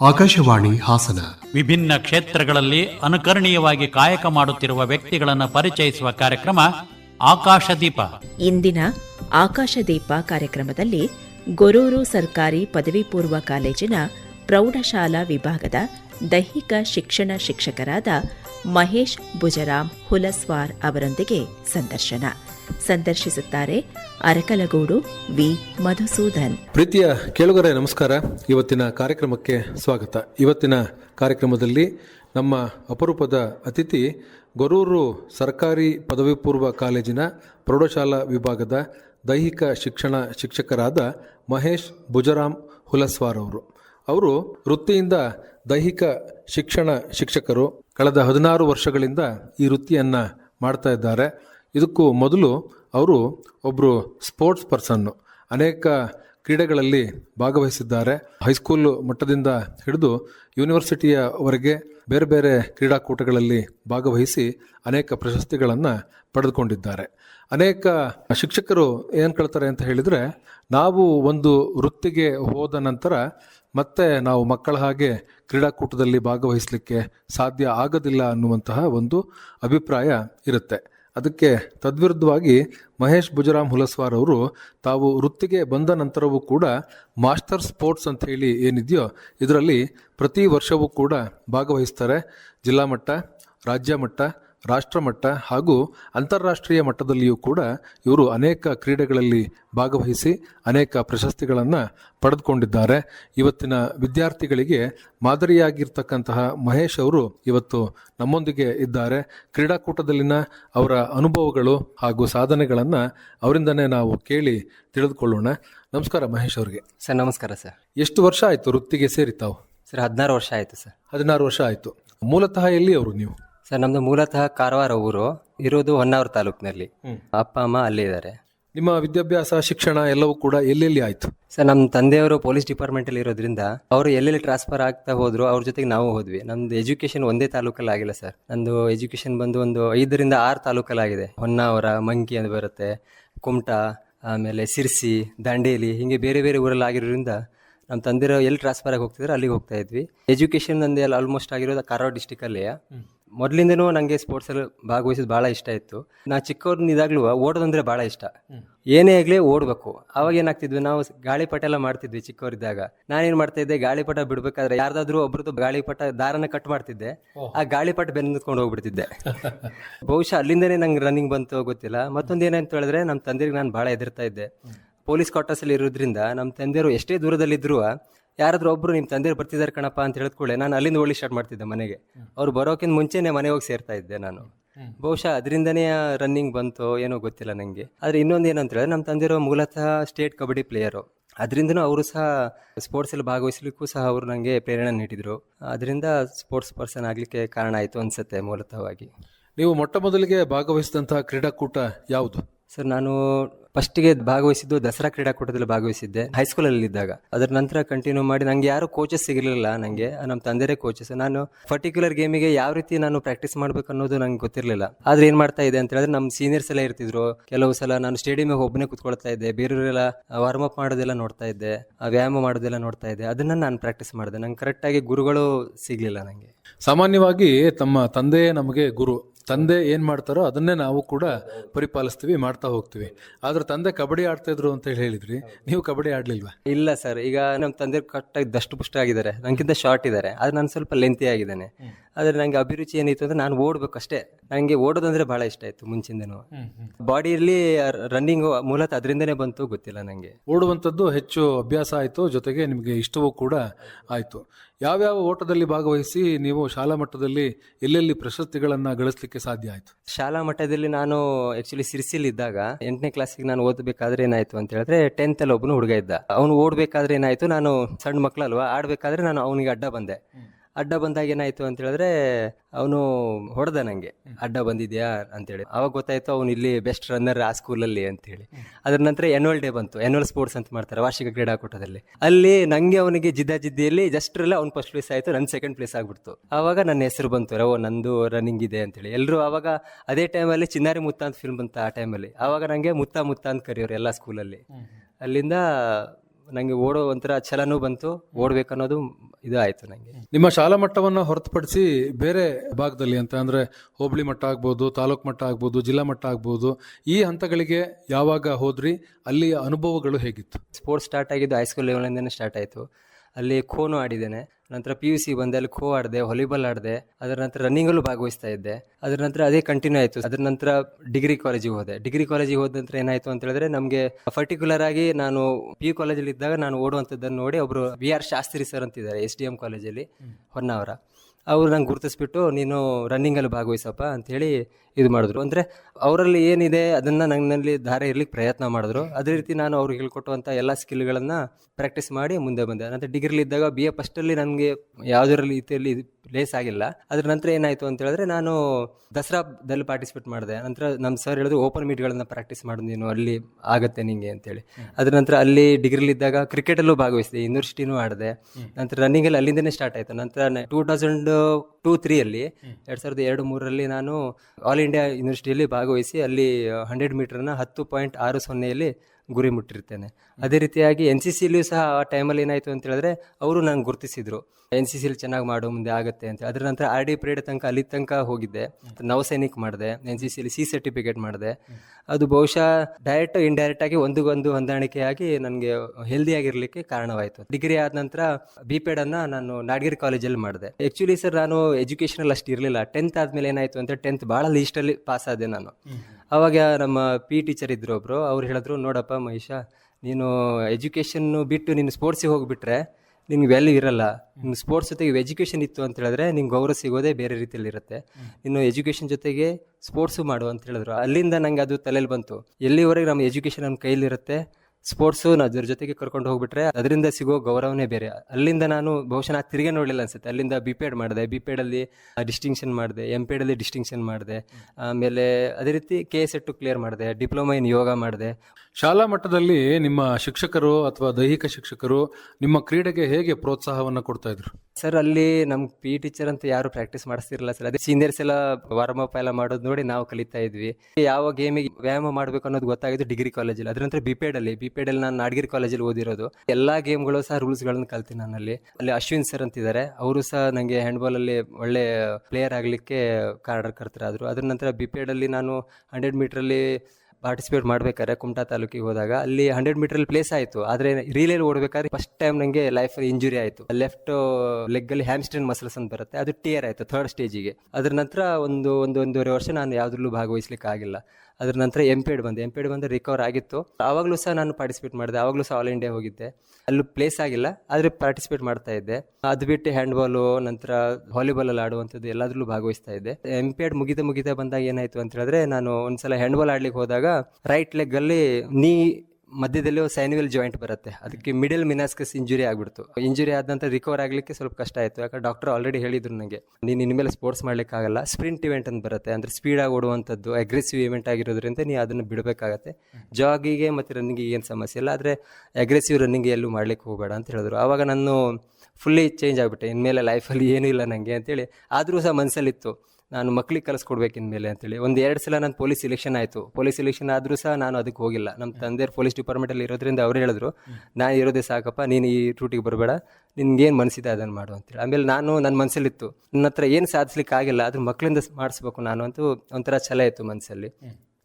ಆಕಾಶವಾಣಿ ಹಾಸನ. ವಿಭಿನ್ನ ಕ್ಷೇತ್ರಗಳಲ್ಲಿ ಅನುಕರಣೀಯವಾಗಿ ಕಾಯಕ ಮಾಡುತ್ತಿರುವ ವ್ಯಕ್ತಿಗಳನ್ನು ಪರಿಚಯಿಸುವ ಕಾರ್ಯಕ್ರಮ ಆಕಾಶದೀಪ. ಇಂದಿನ ಆಕಾಶದೀಪ ಕಾರ್ಯಕ್ರಮದಲ್ಲಿ ಗೊರೂರು ಸರ್ಕಾರಿ ಪದವಿ ಪೂರ್ವ ಕಾಲೇಜಿನ ಪ್ರೌಢಶಾಲಾ ವಿಭಾಗದ ದೈಹಿಕ ಶಿಕ್ಷಣ ಶಿಕ್ಷಕರಾದ ಮಹೇಶ್ ಬುಜರಾಮ್ ಹುಲಸ್ವಾರ್ ಅವರೊಂದಿಗೆ ಸಂದರ್ಶನ. ಸಂದರ್ಶಿಸುತ್ತಾರೆ ಅರಕಲಗೂಡು ವಿ. ಮಧುಸೂದನ್. ಪ್ರೀತಿಯ ಕೇಳುಗರೆ, ನಮಸ್ಕಾರ. ಇವತ್ತಿನ ಕಾರ್ಯಕ್ರಮಕ್ಕೆ ಸ್ವಾಗತ. ಇವತ್ತಿನ ಕಾರ್ಯಕ್ರಮದಲ್ಲಿ ನಮ್ಮ ಅಪರೂಪದ ಅತಿಥಿ ಗೊರೂರು ಸರ್ಕಾರಿ ಪದವಿ ಪೂರ್ವ ಕಾಲೇಜಿನ ಪ್ರೌಢಶಾಲಾ ವಿಭಾಗದ ದೈಹಿಕ ಶಿಕ್ಷಣ ಶಿಕ್ಷಕರಾದ ಮಹೇಶ್ ಭುಜರಾಮ್ ಹುಲಸ್ವಾರ್ ಅವರು ಅವರು ವೃತ್ತಿಯಿಂದ ದೈಹಿಕ ಶಿಕ್ಷಣ ಶಿಕ್ಷಕರು. ಕಳೆದ ಹದಿನಾರು ವರ್ಷಗಳಿಂದ ಈ ವೃತ್ತಿಯನ್ನು ಮಾಡ್ತಾ ಇದ್ದಾರೆ. ಇದಕ್ಕೂ ಮೊದಲು ಅವರು ಒಬ್ಬರು ಸ್ಪೋರ್ಟ್ಸ್ ಪರ್ಸನ್ನು ಅನೇಕ ಕ್ರೀಡೆಗಳಲ್ಲಿ ಭಾಗವಹಿಸಿದ್ದಾರೆ. ಹೈಸ್ಕೂಲ್ ಮಟ್ಟದಿಂದ ಹಿಡಿದು ಯೂನಿವರ್ಸಿಟಿಯವರೆಗೆ ಬೇರೆ ಬೇರೆ ಕ್ರೀಡಾಕೂಟಗಳಲ್ಲಿ ಭಾಗವಹಿಸಿ ಅನೇಕ ಪ್ರಶಸ್ತಿಗಳನ್ನು ಪಡೆದುಕೊಂಡಿದ್ದಾರೆ. ಅನೇಕ ಶಿಕ್ಷಕರು ಏನು ಕೇಳ್ತಾರೆ ಅಂತ ಹೇಳಿದರೆ, ನಾವು ಒಂದು ವೃತ್ತಿಗೆ ಹೋದ ನಂತರ ಮತ್ತೆ ನಾವು ಮಕ್ಕಳ ಹಾಗೆ ಕ್ರೀಡಾಕೂಟದಲ್ಲಿ ಭಾಗವಹಿಸಲಿಕ್ಕೆ ಸಾಧ್ಯ ಆಗೋದಿಲ್ಲ ಅನ್ನುವಂತಹ ಒಂದು ಅಭಿಪ್ರಾಯ ಇರುತ್ತೆ. ಅದಕ್ಕೆ ತದ್ವಿರುದ್ಧವಾಗಿ ಮಹೇಶ್ ಭುಜರಾಮ್ ಹುಲಸ್ವಾರ್ ಅವರು ತಾವು ವೃತ್ತಿಗೆ ಬಂದ ನಂತರವೂ ಕೂಡ ಮಾಸ್ಟರ್ ಸ್ಪೋರ್ಟ್ಸ್ ಅಂತ ಹೇಳಿ ಏನಿದೆಯೋ ಇದರಲ್ಲಿ ಪ್ರತಿ ವರ್ಷವೂ ಕೂಡ ಭಾಗವಹಿಸ್ತಾರೆ. ಜಿಲ್ಲಾ ಮಟ್ಟ, ರಾಜ್ಯ ಮಟ್ಟ ರಾಷ್ಟ್ರ ಮಟ್ಟ ಹಾಗೂ ಅಂತಾರಾಷ್ಟ್ರೀಯ ಮಟ್ಟದಲ್ಲಿಯೂ ಕೂಡ ಇವರು ಅನೇಕ ಕ್ರೀಡೆಗಳಲ್ಲಿ ಭಾಗವಹಿಸಿ ಅನೇಕ ಪ್ರಶಸ್ತಿಗಳನ್ನು ಪಡೆದುಕೊಂಡಿದ್ದಾರೆ. ಇವತ್ತಿನ ವಿದ್ಯಾರ್ಥಿಗಳಿಗೆ ಮಾದರಿಯಾಗಿರ್ತಕ್ಕಂತಹ ಮಹೇಶ್ ಅವರು ಇವತ್ತು ನಮ್ಮೊಂದಿಗೆ ಇದ್ದಾರೆ. ಕ್ರೀಡಾಕೂಟದಲ್ಲಿನ ಅವರ ಅನುಭವಗಳು ಹಾಗೂ ಸಾಧನೆಗಳನ್ನು ಅವರಿಂದನೇ ನಾವು ಕೇಳಿ ತಿಳಿದುಕೊಳ್ಳೋಣ. ನಮಸ್ಕಾರ ಮಹೇಶ್ ಅವರಿಗೆ. ಸರ್ ನಮಸ್ಕಾರ ಸರ್. ಎಷ್ಟು ವರ್ಷ ಆಯಿತು ವೃತ್ತಿಗೆ ಸೇರಿ ತಾವು ಸರ್ ಹದಿನಾರು ವರ್ಷ ಆಯಿತು ಸರ್. ಹದಿನಾರು ವರ್ಷ ಆಯಿತು. ಮೂಲತಃ ಎಲ್ಲಿ ಅವರು ನೀವು? ಸರ್ ನಮ್ಮದು ಮೂಲತಃ ಕಾರವಾರ ಊರು. ಇರೋದು ಹೊನ್ನಾವರ ತಾಲೂಕಿನಲ್ಲಿ. ಅಪ್ಪ ಅಮ್ಮ ಅಲ್ಲೇ ಇದ್ದಾರೆ ನಿಮ್ಮ ವಿದ್ಯಾಭ್ಯಾಸ ಶಿಕ್ಷಣ ಎಲ್ಲವೂ ಕೂಡ ಎಲ್ಲೆಲ್ಲಿ ಆಯಿತು? ಸರ್ ನಮ್ಮ ತಂದೆಯವರು ಪೊಲೀಸ್ ಡಿಪಾರ್ಟ್ಮೆಂಟಲ್ಲಿ ಇರೋದ್ರಿಂದ ಅವರು ಎಲ್ಲೆಲ್ಲಿ ಟ್ರಾನ್ಸ್ಫರ್ ಆಗ್ತಾ ಹೋದ್ರು ಅವ್ರ ಜೊತೆಗೆ ನಾವು ಹೋದ್ವಿ. ನಮ್ದು ಎಜುಕೇಶನ್ ಒಂದೇ ತಾಲೂಕಲ್ಲಿ ಆಗಿಲ್ಲ ಸರ್. ನಂದು ಎಜುಕೇಶನ್ ಬಂದು ಒಂದು ಐದರಿಂದ ಆರು ತಾಲೂಕಲ್ಲಿ ಆಗಿದೆ ಹೊನ್ನಾವರ ಮಂಕಿ ಅಂತ ಬರುತ್ತೆ ಕುಮಟಾ ಆಮೇಲೆ ಸಿರ್ಸಿ ದಾಂಡೇಲಿ ಹಿಂಗೆ ಬೇರೆ ಬೇರೆ ಊರಲ್ಲಿ ಆಗಿರೋದ್ರಿಂದ ನಮ್ಮ ತಂದಿರೋ ಎಲ್ಲಿ ಟ್ರಾನ್ಸ್ಫರ್ ಆಗಿ ಹೋಗ್ತಿದ್ರೆ ಅಲ್ಲಿಗೆ ಹೋಗ್ತಾ ಇದ್ವಿ. ಎಜುಕೇಶನ್ ನಂದು ಅಲ್ಲಿ ಆಲ್ಮೋಸ್ಟ್ ಆಗಿರೋದು ಕಾರವಾರ ಡಿಸ್ಟಿಕಲ್ಲಿ ಮೊದಲಿಂದನೂ ನನಗೆ ಸ್ಪೋರ್ಟ್ಸಲ್ಲಿ ಭಾಗವಹಿಸೋದು ಭಾಳ ಇಷ್ಟ ಇತ್ತು. ನಾ ಚಿಕ್ಕವ್ರನ್ನಿದಾಗ್ಲೂ ಓಡೋದಂದ್ರೆ ಭಾಳ ಇಷ್ಟ. ಏನೇ ಆಗಲಿ ಓಡಬೇಕು. ಅವಾಗ ಏನಾಗ್ತಿದ್ವಿ ನಾವು ಗಾಳಿಪಟ ಎಲ್ಲ ಮಾಡ್ತಿದ್ವಿ ಚಿಕ್ಕವರಿದ್ದಾಗ ನಾನೇನು ಮಾಡ್ತಾ ಇದ್ದೆ ಗಾಳಿಪಟ ಬಿಡ್ಬೇಕಾದ್ರೆ ಯಾರ್ದಾದ್ರೂ ಒಬ್ರದ್ದು ಗಾಳಿಪಟ ದಾರನ ಕಟ್ ಮಾಡ್ತಿದ್ದೆ. ಆ ಗಾಳಿಪಟ ಬೆಂದ್ಕೊಂಡು ಹೋಗ್ಬಿಡ್ತಿದ್ದೆ. ಬಹುಶಃ ಅಲ್ಲಿಂದನೇ ನಂಗೆ ರನ್ನಿಂಗ್ ಬಂತು ಗೊತ್ತಿಲ್ಲ. ಮತ್ತೊಂದು ಏನಂತ ಹೇಳಿದ್ರೆ ನಮ್ಮ ತಂದೆಗೆ ನಾನು ಭಾಳ ಎದುರ್ತಾ ಇದ್ದೆ. ಪೊಲೀಸ್ ಕ್ವಾರ್ಟರ್ಸಲ್ಲಿ ಇರೋದ್ರಿಂದ ನಮ್ಮ ತಂದೆಯವರು ಎಷ್ಟೇ ದೂರದಲ್ಲಿದ್ದರೂ ಯಾರಾದ್ರೂ ಒಬ್ರು ನಿಮ್ಮ ತಂದೆ ಬರ್ತಿದ್ದಾರೆ ಕಣಪ್ಪ ಅಂತ ಹೇಳಿದ್ಕೊಳ್ಳೆ ನಾನು ಅಲ್ಲಿಂದ ಓಡಿ ಸ್ಟಾರ್ಟ್ ಮಾಡ್ತಿದ್ದೆ ಮನೆಗೆ. ಅವ್ರು ಬರೋಕ್ಕಿಂತ ಮುಂಚೆನೆ ಮನೆ ಹೋಗಿ ಸೇರ್ತಾ ಇದ್ದೆ ನಾನು. ಬಹುಶಃ ಅದರಿಂದನೇ ರನ್ನಿಂಗ್ ಬಂತು ಏನೋ ಗೊತ್ತಿಲ್ಲ ನನಗೆ ಆದರೆ ಇನ್ನೊಂದು ಏನಂತ ಹೇಳಿದ್ರೆ ನಮ್ಮ ತಂದೆಯವರು ಮೂಲತಃ ಸ್ಟೇಟ್ ಕಬಡ್ಡಿ ಪ್ಲೇಯರು ಅದರಿಂದನೂ ಅವರು ಸಹ ಸ್ಪೋರ್ಟ್ಸಲ್ಲಿ ಭಾಗವಹಿಸಲಿಕ್ಕೂ ಸಹ ಅವರು ನನಗೆ ಪ್ರೇರಣೆ ನೀಡಿದರು. ಅದರಿಂದ ಸ್ಪೋರ್ಟ್ಸ್ ಪರ್ಸನ್ ಆಗಲಿಕ್ಕೆ ಕಾರಣ ಆಯಿತು ಅನಿಸುತ್ತೆ ಮೂಲತಃವಾಗಿ. ನೀವು ಮೊಟ್ಟ ಮೊದಲಿಗೆ ಭಾಗವಹಿಸಿದಂತಹ ಕ್ರೀಡಾಕೂಟ ಯಾವುದು? ಸರ್ ನಾನು ಫಸ್ಟಿಗೆ ಭಾಗವಹಿಸಿದ್ದು ದಸರಾ ಕ್ರೀಡಾಕೂಟದಲ್ಲಿ ಭಾಗವಹಿಸಿದ್ದೆ ಹೈಸ್ಕೂಲಲ್ಲಿ ಇದ್ದಾಗ. ಅದರ ನಂತರ ಕಂಟಿನ್ಯೂ ಮಾಡಿ ನಂಗೆ ಯಾರು ಕೋಚಸ್ ಸಿಗಲಿಲ್ಲ ನನಗೆ ನಮ್ಮ ತಂದೆರೇ ಕೋಚಸ್ ನಾನು ಪರ್ಟಿಕ್ಯುಲರ್ ಗೇಮಿಗೆ ಯಾವ ರೀತಿ ನಾನು ಪ್ರಾಕ್ಟೀಸ್ ಮಾಡ್ಬೇಕು ಅನ್ನೋದು ನಂಗೆ ಗೊತ್ತಿರಲಿಲ್ಲ. ಆದ್ರೆ ಏನ್ ಮಾಡ್ತಾ ಇದೆ ಅಂತ ಹೇಳಿದ್ರೆ ನಮ್ಮ ಸೀನಿಯರ್ಸ್ ಎಲ್ಲ ಇರ್ತಿದ್ರು ಕೆಲವು ಸಲ ನಾನು ಸ್ಟೇಡಿಯಂ ಒಬ್ಬನೇ ಕುತ್ಕೊಳ್ತಾ ಇದ್ದೆ, ಬೇರೆಯವರೆಲ್ಲ ವಾರ್ಮ್ ಅಪ್ ಮಾಡೋದೆಲ್ಲ ನೋಡ್ತಾ ಇದ್ದೆ ವ್ಯಾಯಾಮ ಮಾಡೋದೆಲ್ಲ ನೋಡ್ತಾ ಇದ್ದೆ, ಅದನ್ನ ನಾನು ಪ್ರಾಕ್ಟೀಸ್ ಮಾಡಿದೆ. ನಂಗೆ ಕರೆಕ್ಟಾಗಿ ಗುರುಗಳು ಸಿಗ್ಲಿಲ್ಲ ನನಗೆ ಸಾಮಾನ್ಯವಾಗಿ ತಮ್ಮ ತಂದೆಯೇ ನಮಗೆ ಗುರು. ತಂದೆ ಏನು ಮಾಡ್ತಾರೋ ಅದನ್ನೇ ನಾವು ಕೂಡ ಪರಿಪಾಲಿಸ್ತೀವಿ ಮಾಡ್ತಾ ಹೋಗ್ತೀವಿ. ಆದ್ರೆ ತಂದೆ ಕಬಡ್ಡಿ ಆಡ್ತಾ ಇದ್ರು ಅಂತ ಹೇಳಿ ಹೇಳಿದ್ರಿ ನೀವು ಕಬಡ್ಡಿ ಆಡ್ಲಿಲ್ವಾ? ಇಲ್ಲ ಸರ್ ಈಗ ನಮ್ಮ ತಂದೆ ಕಟ್ಟಾಗಿ ದಷ್ಟು ಪುಷ್ಟ ಆಗಿದ್ದಾರೆ ನನಗಿಂತ ಶಾರ್ಟ್ ಇದ್ದಾರೆ ಆದ್ರೆ ನಾನು ಸ್ವಲ್ಪ ಲೆಂತಿ ಆಗಿದ್ದೇನೆ. ಆದ್ರೆ ನಂಗೆ ಅಭಿರುಚಿ ಏನಿತ್ತು ಅಂದ್ರೆ ನಾನು ಓಡಬೇಕಷ್ಟೇ. ನನಗೆ ಓಡೋದಂದ್ರೆ ಬಹಳ ಇಷ್ಟ ಆಯ್ತು ಮುಂಚಿಂದನು. ಬಾಡಿಯಲ್ಲಿ ರನ್ನಿಂಗ್ ಮೂಲತಃ ಅದರಿಂದನೇ ಬಂತು ಗೊತ್ತಿಲ್ಲ ನನಗೆ ಓಡುವಂಥದ್ದು ಹೆಚ್ಚು ಅಭ್ಯಾಸ ಆಯಿತು ಜೊತೆಗೆ ನಿಮಗೆ ಇಷ್ಟವೂ ಕೂಡ ಆಯಿತು. ಯಾವ್ಯಾವ ಓಟದಲ್ಲಿ ಭಾಗವಹಿಸಿ ನೀವು ಶಾಲಾ ಮಟ್ಟದಲ್ಲಿ ಎಲ್ಲೆಲ್ಲಿ ಪ್ರಶಸ್ತಿಗಳನ್ನು ಗಳಿಸಲಿಕ್ಕೆ ಸಾಧ್ಯ ಆಯಿತು? ಶಾಲಾ ಮಟ್ಟದಲ್ಲಿ ನಾನು ಆಕ್ಚುಲಿ ಸಿರ್ಸಿಲ್ ಇದ್ದಾಗ ಎಂಟನೇ ಕ್ಲಾಸಿಗೆ ನಾನು ಓದಬೇಕಾದ್ರೆ ಏನಾಯ್ತು ಅಂತ ಹೇಳಿದ್ರೆ ಟೆಂತ್ ಅಲ್ಲಿ ಒಬ್ಬನು ಹುಡುಗ ಇದ್ದ. ಅವನು ಓಡಬೇಕಾದ್ರೆ ಏನಾಯ್ತು ನಾನು ಸಣ್ಣ ಮಕ್ಕಳಲ್ವಾ ಆಡಬೇಕಾದ್ರೆ ನಾನು ಅವನಿಗೆ ಅಡ್ಡ ಬಂದೆ. ಅಡ್ಡ ಬಂದಾಗ ಏನಾಯ್ತು ಅಂತ ಹೇಳಿದ್ರೆ ಅವನು ಹೊಡೆದ ನಂಗೆ. ಅಡ್ಡ ಬಂದಿದ್ಯಾ ಅಂತೇಳಿ ಅವಾಗ ಗೊತ್ತಾಯ್ತು ಅವನು ಇಲ್ಲಿ ಬೆಸ್ಟ್ ರನ್ನರ್ ಆ ಸ್ಕೂಲಲ್ಲಿ ಅಂತೇಳಿ ಅದ್ರ ನಂತರ ಎನ್ಯುವಲ್ ಡೇ ಬಂತು. ಎನ್ಯುವಲ್ ಸ್ಪೋರ್ಟ್ಸ್ ಅಂತ ಮಾಡ್ತಾರೆ ವಾರ್ಷಿಕ ಕ್ರೀಡಾಕೂಟದಲ್ಲಿ. ಅಲ್ಲಿ ನಂಗೆ ಅವನಿಗೆ ಜಿದ್ದಾಜಿದ್ದಿಯಲ್ಲಿ ಜಸ್ಟ್ ಅಲ್ಲ ಅವ್ನು ಫಸ್ಟ್ ಪ್ಲೇಸ್ ಆಯಿತು ನನ್ನ ಸೆಕೆಂಡ್ ಪ್ಲೇಸ್ ಆಗ್ಬಿಡ್ತು. ಅವಾಗ ನನ್ನ ಹೆಸರು ಬಂತು ರವೋ ನಂದು ರನ್ನಿಂಗ್ ಇದೆ ಅಂತೇಳಿ ಎಲ್ಲರೂ ಆವಾಗ ಅದೇ ಟೈಮಲ್ಲಿ ಚಿನ್ನಾರಿ ಮುತ್ತ ಅಂತ ಫಿಲ್ಮ್ ಬಂತ ಆ ಟೈಮಲ್ಲಿ ಆವಾಗ ನನಗೆ ಮುತ್ತ ಮುತ್ತ ಅಂತ ಕರೆಯೋರು ಎಲ್ಲ ಸ್ಕೂಲಲ್ಲಿ ಅಲ್ಲಿಂದ ನನಗೆ ಓಡೋ ಒಂಥರ ಛಲನೂ ಬಂತು ಓಡ್ಬೇಕು ಅನ್ನೋದು ಇದು ಆಯ್ತು ನನಗೆ ನಿಮ್ಮ ಶಾಲಾ ಮಟ್ಟವನ್ನು ಹೊರತುಪಡಿಸಿ ಬೇರೆ ಭಾಗದಲ್ಲಿ ಅಂತ ಅಂದರೆ ಹೋಬಳಿ ಮಟ್ಟ ಆಗ್ಬೋದು ತಾಲೂಕು ಮಟ್ಟ ಆಗ್ಬೋದು ಜಿಲ್ಲಾ ಮಟ್ಟ ಆಗ್ಬೋದು ಈ ಹಂತಗಳಿಗೆ ಯಾವಾಗ ಹೋದ್ರಿ ಅಲ್ಲಿಯ ಅನುಭವಗಳು ಹೇಗಿತ್ತು? ಸ್ಪೋರ್ಟ್ಸ್ ಸ್ಟಾರ್ಟ್ ಆಗಿದ್ದು ಹೈಸ್ಕೂಲ್ ಲೆವೆಲಿಂದನೇ ಸ್ಟಾರ್ಟ್ ಆಯಿತು. ಅಲ್ಲಿ ಖೋನು ಆಡಿದ್ದೇನೆ. ನಂತರ ಪಿ ಯು ಸಿ ಬಂದೆ, ಅಲ್ಲಿ ಖೋ ಆಡಿದೆ ವಾಲಿಬಾಲ್ ಆಡಿದೆ, ಅದರ ನಂತರ ರನ್ನಿಂಗಲ್ಲೂ ಭಾಗವಹಿಸ್ತಾ ಇದ್ದೆ. ಅದರ ನಂತರ ಅದೇ ಕಂಟಿನ್ಯೂ ಆಯಿತು. ಅದರ ನಂತರ ಡಿಗ್ರಿ ಕಾಲೇಜಿಗೆ ಹೋದೆ. ಡಿಗ್ರಿ ಕಾಲೇಜಿಗೆ ಹೋದ ನಂತರ ಏನಾಯಿತು ಅಂತ ಹೇಳಿದ್ರೆ ನಮಗೆ ಪರ್ಟಿಕ್ಯುಲರ್ ಆಗಿ ನಾನು ಪಿ ಯು ಕಾಲೇಜಲ್ಲಿ ಇದ್ದಾಗ ನಾನು ಓಡುವಂಥದ್ದನ್ನು ನೋಡಿ ಒಬ್ಬರು ವಿ ಆರ್ ಶಾಸ್ತ್ರಿ ಸರ್ ಅಂತಿದ್ದಾರೆ ಎಸ್ ಡಿ ಎಂ ಕಾಲೇಜಲ್ಲಿ ಹೊನ್ನಾವರ. ಅವರು ನಂಗೆ ಗುರುತಿಸ್ಬಿಟ್ಟು, ನೀನು ರನ್ನಿಂಗಲ್ಲಿ ಭಾಗವಹಿಸಪ್ಪ ಅಂತೇಳಿ ಇದು ಮಾಡಿದ್ರು. ಅಂದರೆ ಅವರಲ್ಲಿ ಏನಿದೆ ಅದನ್ನು ನನ್ನಲ್ಲಿ ಧಾರೆ ಇರ್ಲಿಕ್ಕೆ ಪ್ರಯತ್ನ ಮಾಡಿದ್ರು. ಅದೇ ರೀತಿ ನಾನು ಅವ್ರಿಗೆ ಹೇಳ್ಕೊಟ್ಟುವಂಥ ಎಲ್ಲ ಸ್ಕಿಲ್ಗಳನ್ನು ಪ್ರಾಕ್ಟೀಸ್ ಮಾಡಿ ಮುಂದೆ ಬಂದೆ. ನಂತರ ಡಿಗ್ರಿಲಿ ಇದ್ದಾಗ ಬಿ ಎ ಫಸ್ಟಲ್ಲಿ ನನಗೆ ಯಾವುದರ ರೀತಿಯಲ್ಲಿ ಪ್ಲೇಸ್ ಆಗಿಲ್ಲ. ಅದ್ರ ನಂತರ ಏನಾಯಿತು ಅಂತ ಹೇಳಿದ್ರೆ ನಾನು ದಸರಾದಲ್ಲಿ ಪಾರ್ಟಿಸಿಪೇಟ್ ಮಾಡಿದೆ. ನಂತರ ನಮ್ಮ ಸರ್ ಹೇಳಿದ್ರು ಓಪನ್ ಮೀಟ್ಗಳನ್ನು ಪ್ರಾಕ್ಟೀಸ್ ಮಾಡು ನೀನು ಅಲ್ಲಿ ಆಗುತ್ತೆ ನಿಂಗೆ ಅಂತೇಳಿ ಅದ್ರ ನಂತರ ಅಲ್ಲಿ ಡಿಗ್ರಿಲಿ ಇದ್ದಾಗ ಕ್ರಿಕೆಟಲ್ಲೂ ಭಾಗವಹಿಸಿದೆ ಯೂನಿವರ್ಸಿಟಿನೂ ಆಡಿದೆ. ನಂತರ ರನ್ನಿಂಗಲ್ಲಿ ಅಲ್ಲಿಂದನೇ ಸ್ಟಾರ್ಟ್ ಆಯಿತು. ನಂತರ ಟೂ ತೌಸಂಡ್ ಟೂ ತ್ರೀಯಲ್ಲಿ ಎರಡು ಸಾವಿರದ ಎರಡು ಮೂರರಲ್ಲಿ ನಾನು ಆಲ್ ಇಂಡಿಯಾ ಯೂನಿವರ್ಸಿಟಿಯಲ್ಲಿ ಭಾಗವಹಿಸಿ ಅಲ್ಲಿ ಹಂಡ್ರೆಡ್ ಮೀಟರ್ನ ಹತ್ತು ಪಾಯಿಂಟ್ ಆರು ಸೊನ್ನೆಯಲ್ಲಿ ಗುರಿ ಮುಟ್ಟಿರ್ತೇನೆ ಅದೇ ರೀತಿಯಾಗಿ ಎನ್ ಸಿ ಸಿಲಿಯೂ ಸಹ ಆ ಟೈಮಲ್ಲಿ ಏನಾಯಿತು ಅಂತ ಹೇಳಿದ್ರೆ ಅವರು ನಂಗೆ ಗುರುತಿಸಿದ್ರು. ಎನ್ ಸಿ ಸಿಲಿ ಚೆನ್ನಾಗಿ ಮಾಡೋ ಮುಂದೆ ಆಗುತ್ತೆ ಅಂತ. ಅದರ ನಂತರ ಆರ್ ಡಿ ಪೀರಿಯಡ್ ತನಕ ಅಲ್ಲಿ ತನಕ ಹೋಗಿದ್ದೆ. ನವಸೈನಿಕ್ ಮಾಡಿದೆ ಎನ್ ಸಿ ಸಿಲಿ ಸಿ ಸರ್ಟಿಫಿಕೇಟ್ ಮಾಡಿದೆ. ಅದು ಬಹುಶಃ ಡೈರೆಕ್ಟ್ ಇಂಡೈರೆಕ್ಟ್ ಆಗಿ ಒಂದಿಗೊಂದು ಹೊಂದಾಣಿಕೆಯಾಗಿ ನನಗೆ ಹೆಲ್ದಿ ಆಗಿರಲಿಕ್ಕೆ ಕಾರಣವಾಯಿತು. ಡಿಗ್ರಿ ಆದ ನಂತರ ಬಿ ಪೆಡ್ ಅನ್ನ ನಾನು ನಾಡಗಿರಿ ಕಾಲೇಜಲ್ಲಿ ಮಾಡಿದೆ. ಆ್ಯಕ್ಚುಲಿ ಸರ್ ನಾನು ಎಜುಕೇಷನಲ್ಲಿ ಅಷ್ಟು ಇರಲಿಲ್ಲ. ಟೆಂತ್ ಆದಮೇಲೆ ಏನಾಯಿತು ಅಂತ ಟೆಂತ್ ಭಾಳ ಲೀಸ್ಟಲ್ಲಿ ಪಾಸ್ ಆದೆ ನಾನು. ಅವಾಗ ನಮ್ಮ ಪಿ ಟೀಚರ್ ಇದ್ರು ಒಬ್ಬರು ಅವ್ರು ಹೇಳಿದ್ರು, ನೋಡಪ್ಪ ಮಹೇಶ, ನೀನು ಎಜುಕೇಷನ್ನು ಬಿಟ್ಟು ನೀನು ಸ್ಪೋರ್ಟ್ಸಿಗೆ ಹೋಗ್ಬಿಟ್ರೆ ನಿನ್ಗೆ ವ್ಯಾಲ್ಯೂ ಇರಲ್ಲ. ನಿನ್ನ ಸ್ಪೋರ್ಟ್ಸ್ ಜೊತೆಗೆ ಎಜುಕೇಷನ್ ಇತ್ತು ಅಂತ ಹೇಳಿದ್ರೆ ನಿಂಗೆ ಗೌರವ ಸಿಗೋದೇ ಬೇರೆ ರೀತಿಯಲ್ಲಿ ಇರುತ್ತೆ. ಇನ್ನು ಎಜುಕೇಷನ್ ಜೊತೆಗೆ ಸ್ಪೋರ್ಟ್ಸು ಮಾಡು ಅಂತ ಹೇಳಿದ್ರು. ಅಲ್ಲಿಂದ ನಂಗೆ ಅದು ತಲೆಯಲ್ಲಿ ಬಂತು. ಎಲ್ಲಿವರೆಗೆ ನಮ್ಮ ಎಜುಕೇಷನ್ ನಮ್ಮ ಕೈಲಿರುತ್ತೆ? ಸ್ಪೋರ್ಟ್ಸು ಅದ್ರ ಜೊತೆಗೆ ಕರ್ಕೊಂಡು ಹೋಗ್ಬಿಟ್ರೆ ಅದರಿಂದ ಸಿಗೋ ಗೌರವನೇ ಬೇರೆ. ಅಲ್ಲಿಂದ ನಾನು ಬಹುಶಃ ನಾ ತಿರುಗಿ ನೋಡಲಿಲ್ಲ ಅನ್ಸುತ್ತೆ. ಅಲ್ಲಿಂದ ಬಿ ಪೇಡ್ ಮಾಡಿದೆ. ಬಿ ಪೇಡಲ್ಲಿ ಡಿಸ್ಟಿಂಕ್ಷನ್ ಮಾಡಿದೆ. ಎಂ ಪೇಡಲ್ಲಿ ಡಿಸ್ಟಿಂಕ್ಷನ್ ಮಾಡಿದೆ. ಆಮೇಲೆ ಅದೇ ರೀತಿ ಕೆ ಎಸ್ ಎಟ್ಟು ಕ್ಲಿಯರ್ ಮಾಡಿದೆ. ಡಿಪ್ಲೊಮಾ ಇನ್ ಯೋಗ ಮಾಡಿದೆ. ಶಾಲಾ ಮಟ್ಟದಲ್ಲಿ ನಿಮ್ಮ ಶಿಕ್ಷಕರು ಅಥವಾ ದೈಹಿಕ ಶಿಕ್ಷಕರು ನಿಮ್ಮ ಕ್ರೀಡೆಗೆ ಹೇಗೆ ಪ್ರೋತ್ಸಾಹವನ್ನು ಕೊಡ್ತಾ ಇದ್ರು? ಸರ್ ಅಲ್ಲಿ ನಮ್ ಪಿ ಟೀಚರ್ ಅಂತ ಯಾರು ಪ್ರಾಕ್ಟೀಸ್ ಮಾಡಿಸ್ತಿರಲ್ಲ ಸರ್ ಅದೇ ಸೀನಿಯರ್ಸ್ ಎಲ್ಲ ವಾರ್ಮ್ ಅಪ್ ಎಲ್ಲ ಮಾಡೋದು ನೋಡಿ ನಾವು ಕಲಿತಾ ಇದ್ವಿ. ಯಾವ ಗೇಮಿಗೆ ವ್ಯಾಯಾಮ ಮಾಡಬೇಕು ಅನ್ನೋದು ಗೊತ್ತಾಗಿದ್ದು ಡಿಗ್ರಿ ಕಾಲೇಜಲ್ಲಿ ಅದ್ರ ನಂತರ ಬಿ ಅಲ್ಲಿ. ಬಿ ಅಲ್ಲಿ ನಾನು ನಾಡಗಿರಿ ಕಾಲೇಜಲ್ಲಿ ಓದಿರೋದು. ಎಲ್ಲಾ ಗೇಮ್ಗಳು ಸಹ ರೂಲ್ಸ್ಗಳನ್ನು ಕಲ್ತೀನಿ ನಾನಲ್ಲಿ. ಅಲ್ಲಿ ಅಶ್ವಿನ್ ಸರ್ ಅಂತಿದ್ದಾರೆ. ಅವರು ಸಹ ನನಗೆ ಹ್ಯಾಂಡ್ಬಾಲ್ ಅಲ್ಲಿ ಒಳ್ಳೆ ಪ್ಲೇಯರ್ ಆಗಲಿಕ್ಕೆ ಕಾರಣಕರ್ತರಾದರು ಅದ್ರ ನಂತರ ಬಿ ಅಲ್ಲಿ ನಾನು ಹಂಡ್ರೆಡ್ ಮೀಟ್ರಲ್ಲಿ ಪಾರ್ಟಿಸಿಪೇಟ್ ಮಾಡ್ಬೇಕಾದ್ರೆ ಕುಮಟಾ ತಾಲೂಕಿಗೆ ಹೋದಾಗ ಅಲ್ಲಿ ಹಂಡ್ರೆಡ್ ಮೀಟರ್ ಪ್ಲೇಸ್ ಆಯಿತು. ಆದರೆ ರೀಲೇಲಿ ಓಡಬೇಕಾದ್ರೆ ಫಸ್ಟ್ ಟೈಮ್ ನನಗೆ ಲೈಫ್ ಇಂಜುರಿ ಆಯಿತು. ಲೆಫ್ಟ್ ಲೆಗ್ ಅಲ್ಲಿ ಹ್ಯಾಮ್ಸ್ಟ್ರಿನ್ ಮಸಲ್ಸ್ ಅಂತ ಬರುತ್ತೆ. ಅದು ಟಿಯರ್ ಆಯಿತು ಥರ್ಡ್ ಸ್ಟೇಜಿಗೆ ಅದ್ರ ನಂತರ ಒಂದು ಒಂದು, ಒಂದೂವರೆ ವರ್ಷ ನಾನು ಯಾವುದ್ರಲ್ಲೂ ಭಾಗವಹಿಸ್ಲಿಕ್ಕೆ ಆಗಿಲ್ಲ. ಅದ್ರ ನಂತರ ಎಂ ಎಡ್ ಬಂದೆ. ಎಂ ಎಡ್ ಬಂದು ರಿಕವರ್ ಆಗಿತ್ತು. ಆವಾಗಲೂ ಸಹ ನಾನು ಪಾರ್ಟಿಸಿಪೇಟ್ ಮಾಡಿದೆ. ಆವಾಗಲೂ ಸಹ ಆಲ್ ಇಂಡಿಯಾ ಹೋಗಿದ್ದೆ. ಅಲ್ಲೂ ಪ್ಲೇಸ್ ಆಗಿಲ್ಲ, ಆದರೆ ಪಾರ್ಟಿಸಿಪೇಟ್ ಮಾಡ್ತಾ ಇದ್ದೆ. ಅದು ಬಿಟ್ಟು ಹ್ಯಾಂಡ್ಬಾಲು ನಂತರ ವಾಲಿಬಾಲಲ್ಲಿ ಆಡುವಂಥದ್ದು ಎಲ್ಲದರಲ್ಲೂ ಭಾಗವಹಿಸ್ತಾ ಇದ್ದೆ. ಎಂ ಎಡ್ ಮುಗಿತಾ ಮುಗಿತಾ ಬಂದಾಗ ಏನಾಯಿತು ಅಂತ ಹೇಳಿದ್ರೆ, ನಾನು ಒಂದ್ಸಲ ಹ್ಯಾಂಡ್ಬಾಲ್ ಆಡ್ಲಿಕ್ಕೆ ಹೋದಾಗ ರೈಟ್ ಲೆಗ್ ಅಲ್ಲಿ ನೀ ಮಧ್ಯದಲ್ಲಿ ಸೈನಿವಲ್ ಜಾಯಿಂಟ್ ಬರುತ್ತೆ. ಅದಕ್ಕೆ ಮಿಡಲ್ ಮಿನಾಸ್ಕಸ್ ಇಂಜುರಿ ಆಗ್ಬಿಡ್ತು. ಇಂಜುರಿ ಆದ ನಂತರ ರಿಕವರ್ ಆಗಲಿಕ್ಕೆ ಸ್ವಲ್ಪ ಕಷ್ಟ ಆಯಿತು. ಯಾಕಂದ್ರೆ ಡಾಕ್ಟರ್ ಆಲ್ರೆಡಿ ಹೇಳಿದ್ರು ನನಗೆ ನೀನು ಇನ್ಮೇಲೆ ಸ್ಪೋರ್ಟ್ಸ್ ಮಾಡಲಿಕ್ಕಾಗಲ್ಲ ಸ್ಪ್ರಿಂಟ್ ಇವೆಂಟ್ ಅಂತ ಬರುತ್ತೆ. ಅಂದ್ರೆ ಸ್ಪೀಡಾಗಿ ಓಡುವಂಥದ್ದು ಅಗ್ರೆಸಿವ್ ಇವೆಂಟ್ ಆಗಿರೋದ್ರಿಂದ ನೀವು ಅದನ್ನು ಬಿಡಬೇಕಾಗತ್ತೆ. ಜಾಗಿಗೆ ಮತ್ತು ರನ್ನಿಂಗಿಗೆ ಏನು ಸಮಸ್ಯೆ ಇಲ್ಲ. ಆದರೆ ಅಗ್ರೆಸಿವ್ ರನ್ನಿಂಗ್ ಎಲ್ಲೂ ಮಾಡ್ಲಿಕ್ಕೆ ಹೋಗಬೇಡ ಅಂತ ಹೇಳಿದ್ರು. ಆವಾಗ ನಾನು ಫುಲ್ಲಿ ಚೇಂಜ್ ಆಗಿಬಿಟ್ಟೆ. ಇನ್ಮೇಲೆ ಲೈಫಲ್ಲಿ ಏನೂ ಇಲ್ಲ ನನಗೆ ಅಂತೇಳಿ. ಆದರೂ ಸಹ ಮನಸ್ಸಲ್ಲಿತ್ತು ನಾನು ಮಕ್ಳಿಗೆ ಕಲಿಸ್ಕೊಡ್ಬೇಕಿನ ಮೇಲೆ ಅಂತೇಳಿ. ಒಂದು ಎರಡು ಸಲ ನಾನು ಪೊಲೀಸ್ ಸೆಲೆಕ್ಷನ್ ಆಯಿತು. ಪೊಲೀಸ್ ಸೆಲೆಕ್ಷನ್ ಆದರೂ ಸಹ ನಾನು ಅದಕ್ಕೆ ಹೋಗಿಲ್ಲ. ನಮ್ಮ ತಂದೆ ಪೊಲೀಸ್ ಡಿಪಾರ್ಟ್ಮೆಂಟಲ್ಲಿ ಇರೋದ್ರಿಂದ ಅವ್ರು ಹೇಳಿದ್ರು, ನಾನು ಇರೋದೇ ಸಾಕಪ್ಪ, ನೀನು ಈ ರೂಟಿಗೆ ಬರಬೇಡ. ನಿನ್ಗೇನು ಮನಸ್ಸಿದೆ ಅದನ್ನು ಮಾಡು ಅಂತೇಳಿ. ಆಮೇಲೆ ನಾನು ನನ್ನ ಮನಸ್ಸಲ್ಲಿತ್ತು ನನ್ನ ಹತ್ರ ಏನು ಸಾಧಿಸ್ಲಿಕ್ಕೆ ಆಗಿಲ್ಲ ಆದರೂ ಮಕ್ಕಳಿಂದ ಮಾಡಿಸ್ಬೇಕು ನಾನು ಅಂತೂ ಒಂಥರ ಛಲ ಇತ್ತು ಮನಸ್ಸಲ್ಲಿ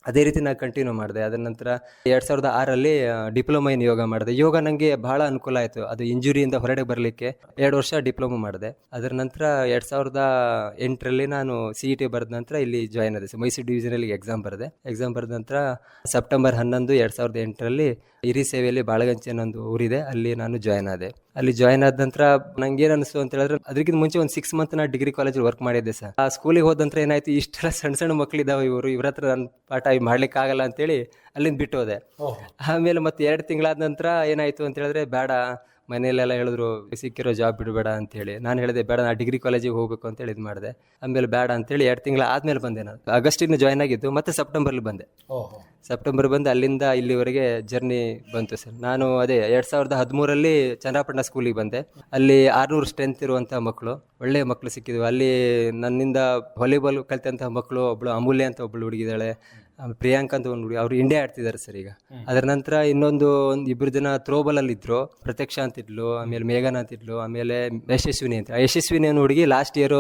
ಅದೇ ರೀತಿ ನಾನು ಕಂಟಿನ್ಯೂ ಮಾಡಿದೆ. ಅದರ ನಂತರ ಎರಡು ಸಾವಿರದ ಆರಲ್ಲಿ ಡಿಪ್ಲೊಮಾ ಇನ್ ಯೋಗ ಮಾಡಿದೆ. ಯೋಗ ನನಗೆ ಬಹಳ ಅನುಕೂಲ ಆಯಿತು. ಅದು ಇಂಜುರಿಯಿಂದ ಹೊರಗಡೆ ಬರಲಿಕ್ಕೆ ಎರಡು ವರ್ಷ ಡಿಪ್ಲೊಮಾ ಮಾಡಿದೆ. ಅದರ ನಂತರ ಎರಡು ಸಾವಿರದ ಎಂಟರಲ್ಲಿ ನಾನು ಸಿ ಇ ಟಿ ಬರೆದ ನಂತರ ಇಲ್ಲಿ ಜಾಯ್ನ್ ಆದೆ. ಮೈಸೂರು ಡಿವಿಷನಲ್ಲಿ ಎಕ್ಸಾಮ್ ಬರೆದೆ. ಎಕ್ಸಾಮ್ ಬರೆದ ನಂತರ ಸೆಪ್ಟೆಂಬರ್ ಹನ್ನೊಂದು, ಎರಡು ಸಾವಿರದ ಎಂಟರಲ್ಲಿ ಹಿರಿ ಸೇವೆಯಲ್ಲಿ ಬಾಳಗಂಚಿ ಅನ್ನೊಂದು ಊರಿದೆ. ಅಲ್ಲಿ ನಾನು ಜಾಯ್ನ್ ಆದೆ. ಅಲ್ಲಿ ಜಾಯ್ನ್ ಆದ ನಂತರ ನಂಗೆ ಏನು ಅನಿಸ್ತು ಅಂತ ಹೇಳಿದ್ರೆ ಅದಕ್ಕಿಂತ ಮುಂಚೆ ಒಂದು ಸಿಕ್ಸ್ ಮಂತ್ ನಾ ಡಿಗ್ರಿ ಕಾಲೇಜಲ್ಲಿ ವರ್ಕ್ ಮಾಡಿದ್ದೆ ಸರ್ ಆ ಸ್ಕೂಲಿಗೆ ಹೋದ ನಂತರ ಏನಾಯ್ತು ಇಷ್ಟೆಲ್ಲ ಸಣ್ಣ ಸಣ್ಣ ಮಕ್ಕಳಿದ್ದಾವೆ ಇವರು ಇವ್ರ ಹತ್ರ ನನ್ನ ಪಾಠ ಮಾಡ್ಲಿಕ್ಕೆ ಆಗಲ್ಲ ಅಂತೇಳಿ ಅಲ್ಲಿಂದ ಬಿಟ್ಟು ಹೋದೆ. ಆಮೇಲೆ ಮತ್ತೆ ಎರಡು ತಿಂಗಳಾದ ನಂತರ ಏನಾಯ್ತು ಅಂತ ಹೇಳಿದ್ರೆ ಬೇಡ ಮನೆಯಲ್ಲೆಲ್ಲ ಹೇಳಿದ್ರು ಸಿಕ್ಕಿರೋ ಜಾಬ್ ಬಿಡಬೇಡ ಅಂತೇಳಿ. ನಾನು ಹೇಳಿದೆ ಬೇಡ ನಾನು ಡಿಗ್ರಿ ಕಾಲೇಜಿಗೆ ಹೋಗಬೇಕು ಅಂತೇಳಿ ಇದು ಮಾಡಿದೆ. ಆಮೇಲೆ ಬೇಡ ಅಂತೇಳಿ ಎರಡು ತಿಂಗಳ ಆದಮೇಲೆ ಬಂದೆ ನಾನು. ಆಗಸ್ಟಿನ ಜಾಯ್ನ್ ಆಗಿದ್ದು ಮತ್ತೆ ಸೆಪ್ಟೆಂಬರ್ಲಿ ಬಂದೆ. ಸೆಪ್ಟೆಂಬರ್ ಬಂದು ಅಲ್ಲಿಂದ ಇಲ್ಲಿವರೆಗೆ ಜರ್ನಿ ಬಂತು ಸರ್. ನಾನು ಅದೇ ಎರಡು ಸಾವಿರದ ಹದಿಮೂರಲ್ಲಿ ಚನ್ನಪಟ್ಟಣ ಸ್ಕೂಲಿಗೆ ಬಂದೆ. ಅಲ್ಲಿ ಆರ್ನೂರು ಸ್ಟ್ರೆಂತ್ ಇರುವಂಥ ಮಕ್ಕಳು ಒಳ್ಳೆಯ ಮಕ್ಕಳು ಸಿಕ್ಕಿದ್ವು. ಅಲ್ಲಿ ನನ್ನಿಂದ ವಾಲಿಬಾಲ್ ಕಲಿತಂಥ ಮಕ್ಕಳು ಒಬ್ಬಳು ಅಮೂಲ್ಯ ಅಂತ ಒಬ್ಬಳು ಹುಡುಗಿದ್ದಾಳೆ. ಪ್ರಿಯಾಂಕ್ ಅಂತ ಒಂದು ಹುಡುಗಿ ಅವ್ರು ಇಂಡಿಯಾ ಆಡ್ತಿದ್ದಾರೆ ಸರ್ ಈಗ. ಅದರ ನಂತರ ಇನ್ನೊಂದು ಒಂದು ಇಬ್ಬರು ಜನ ಥ್ರೋಬಲ್ ಅಲ್ಲಿ ಇದ್ರು. ಪ್ರತ್ಯಕ್ಷ ಅಂತಿದ್ಲು ಆಮೇಲೆ ಮೇಘನ ಅಂತಿದ್ಲು ಆಮೇಲೆ ಯಶಸ್ವಿನಿ ಅಂತ. ಯಶಸ್ವಿನಿ ಅನ್ನೋ ಹುಡುಗಿ ಲಾಸ್ಟ್ ಇಯರ್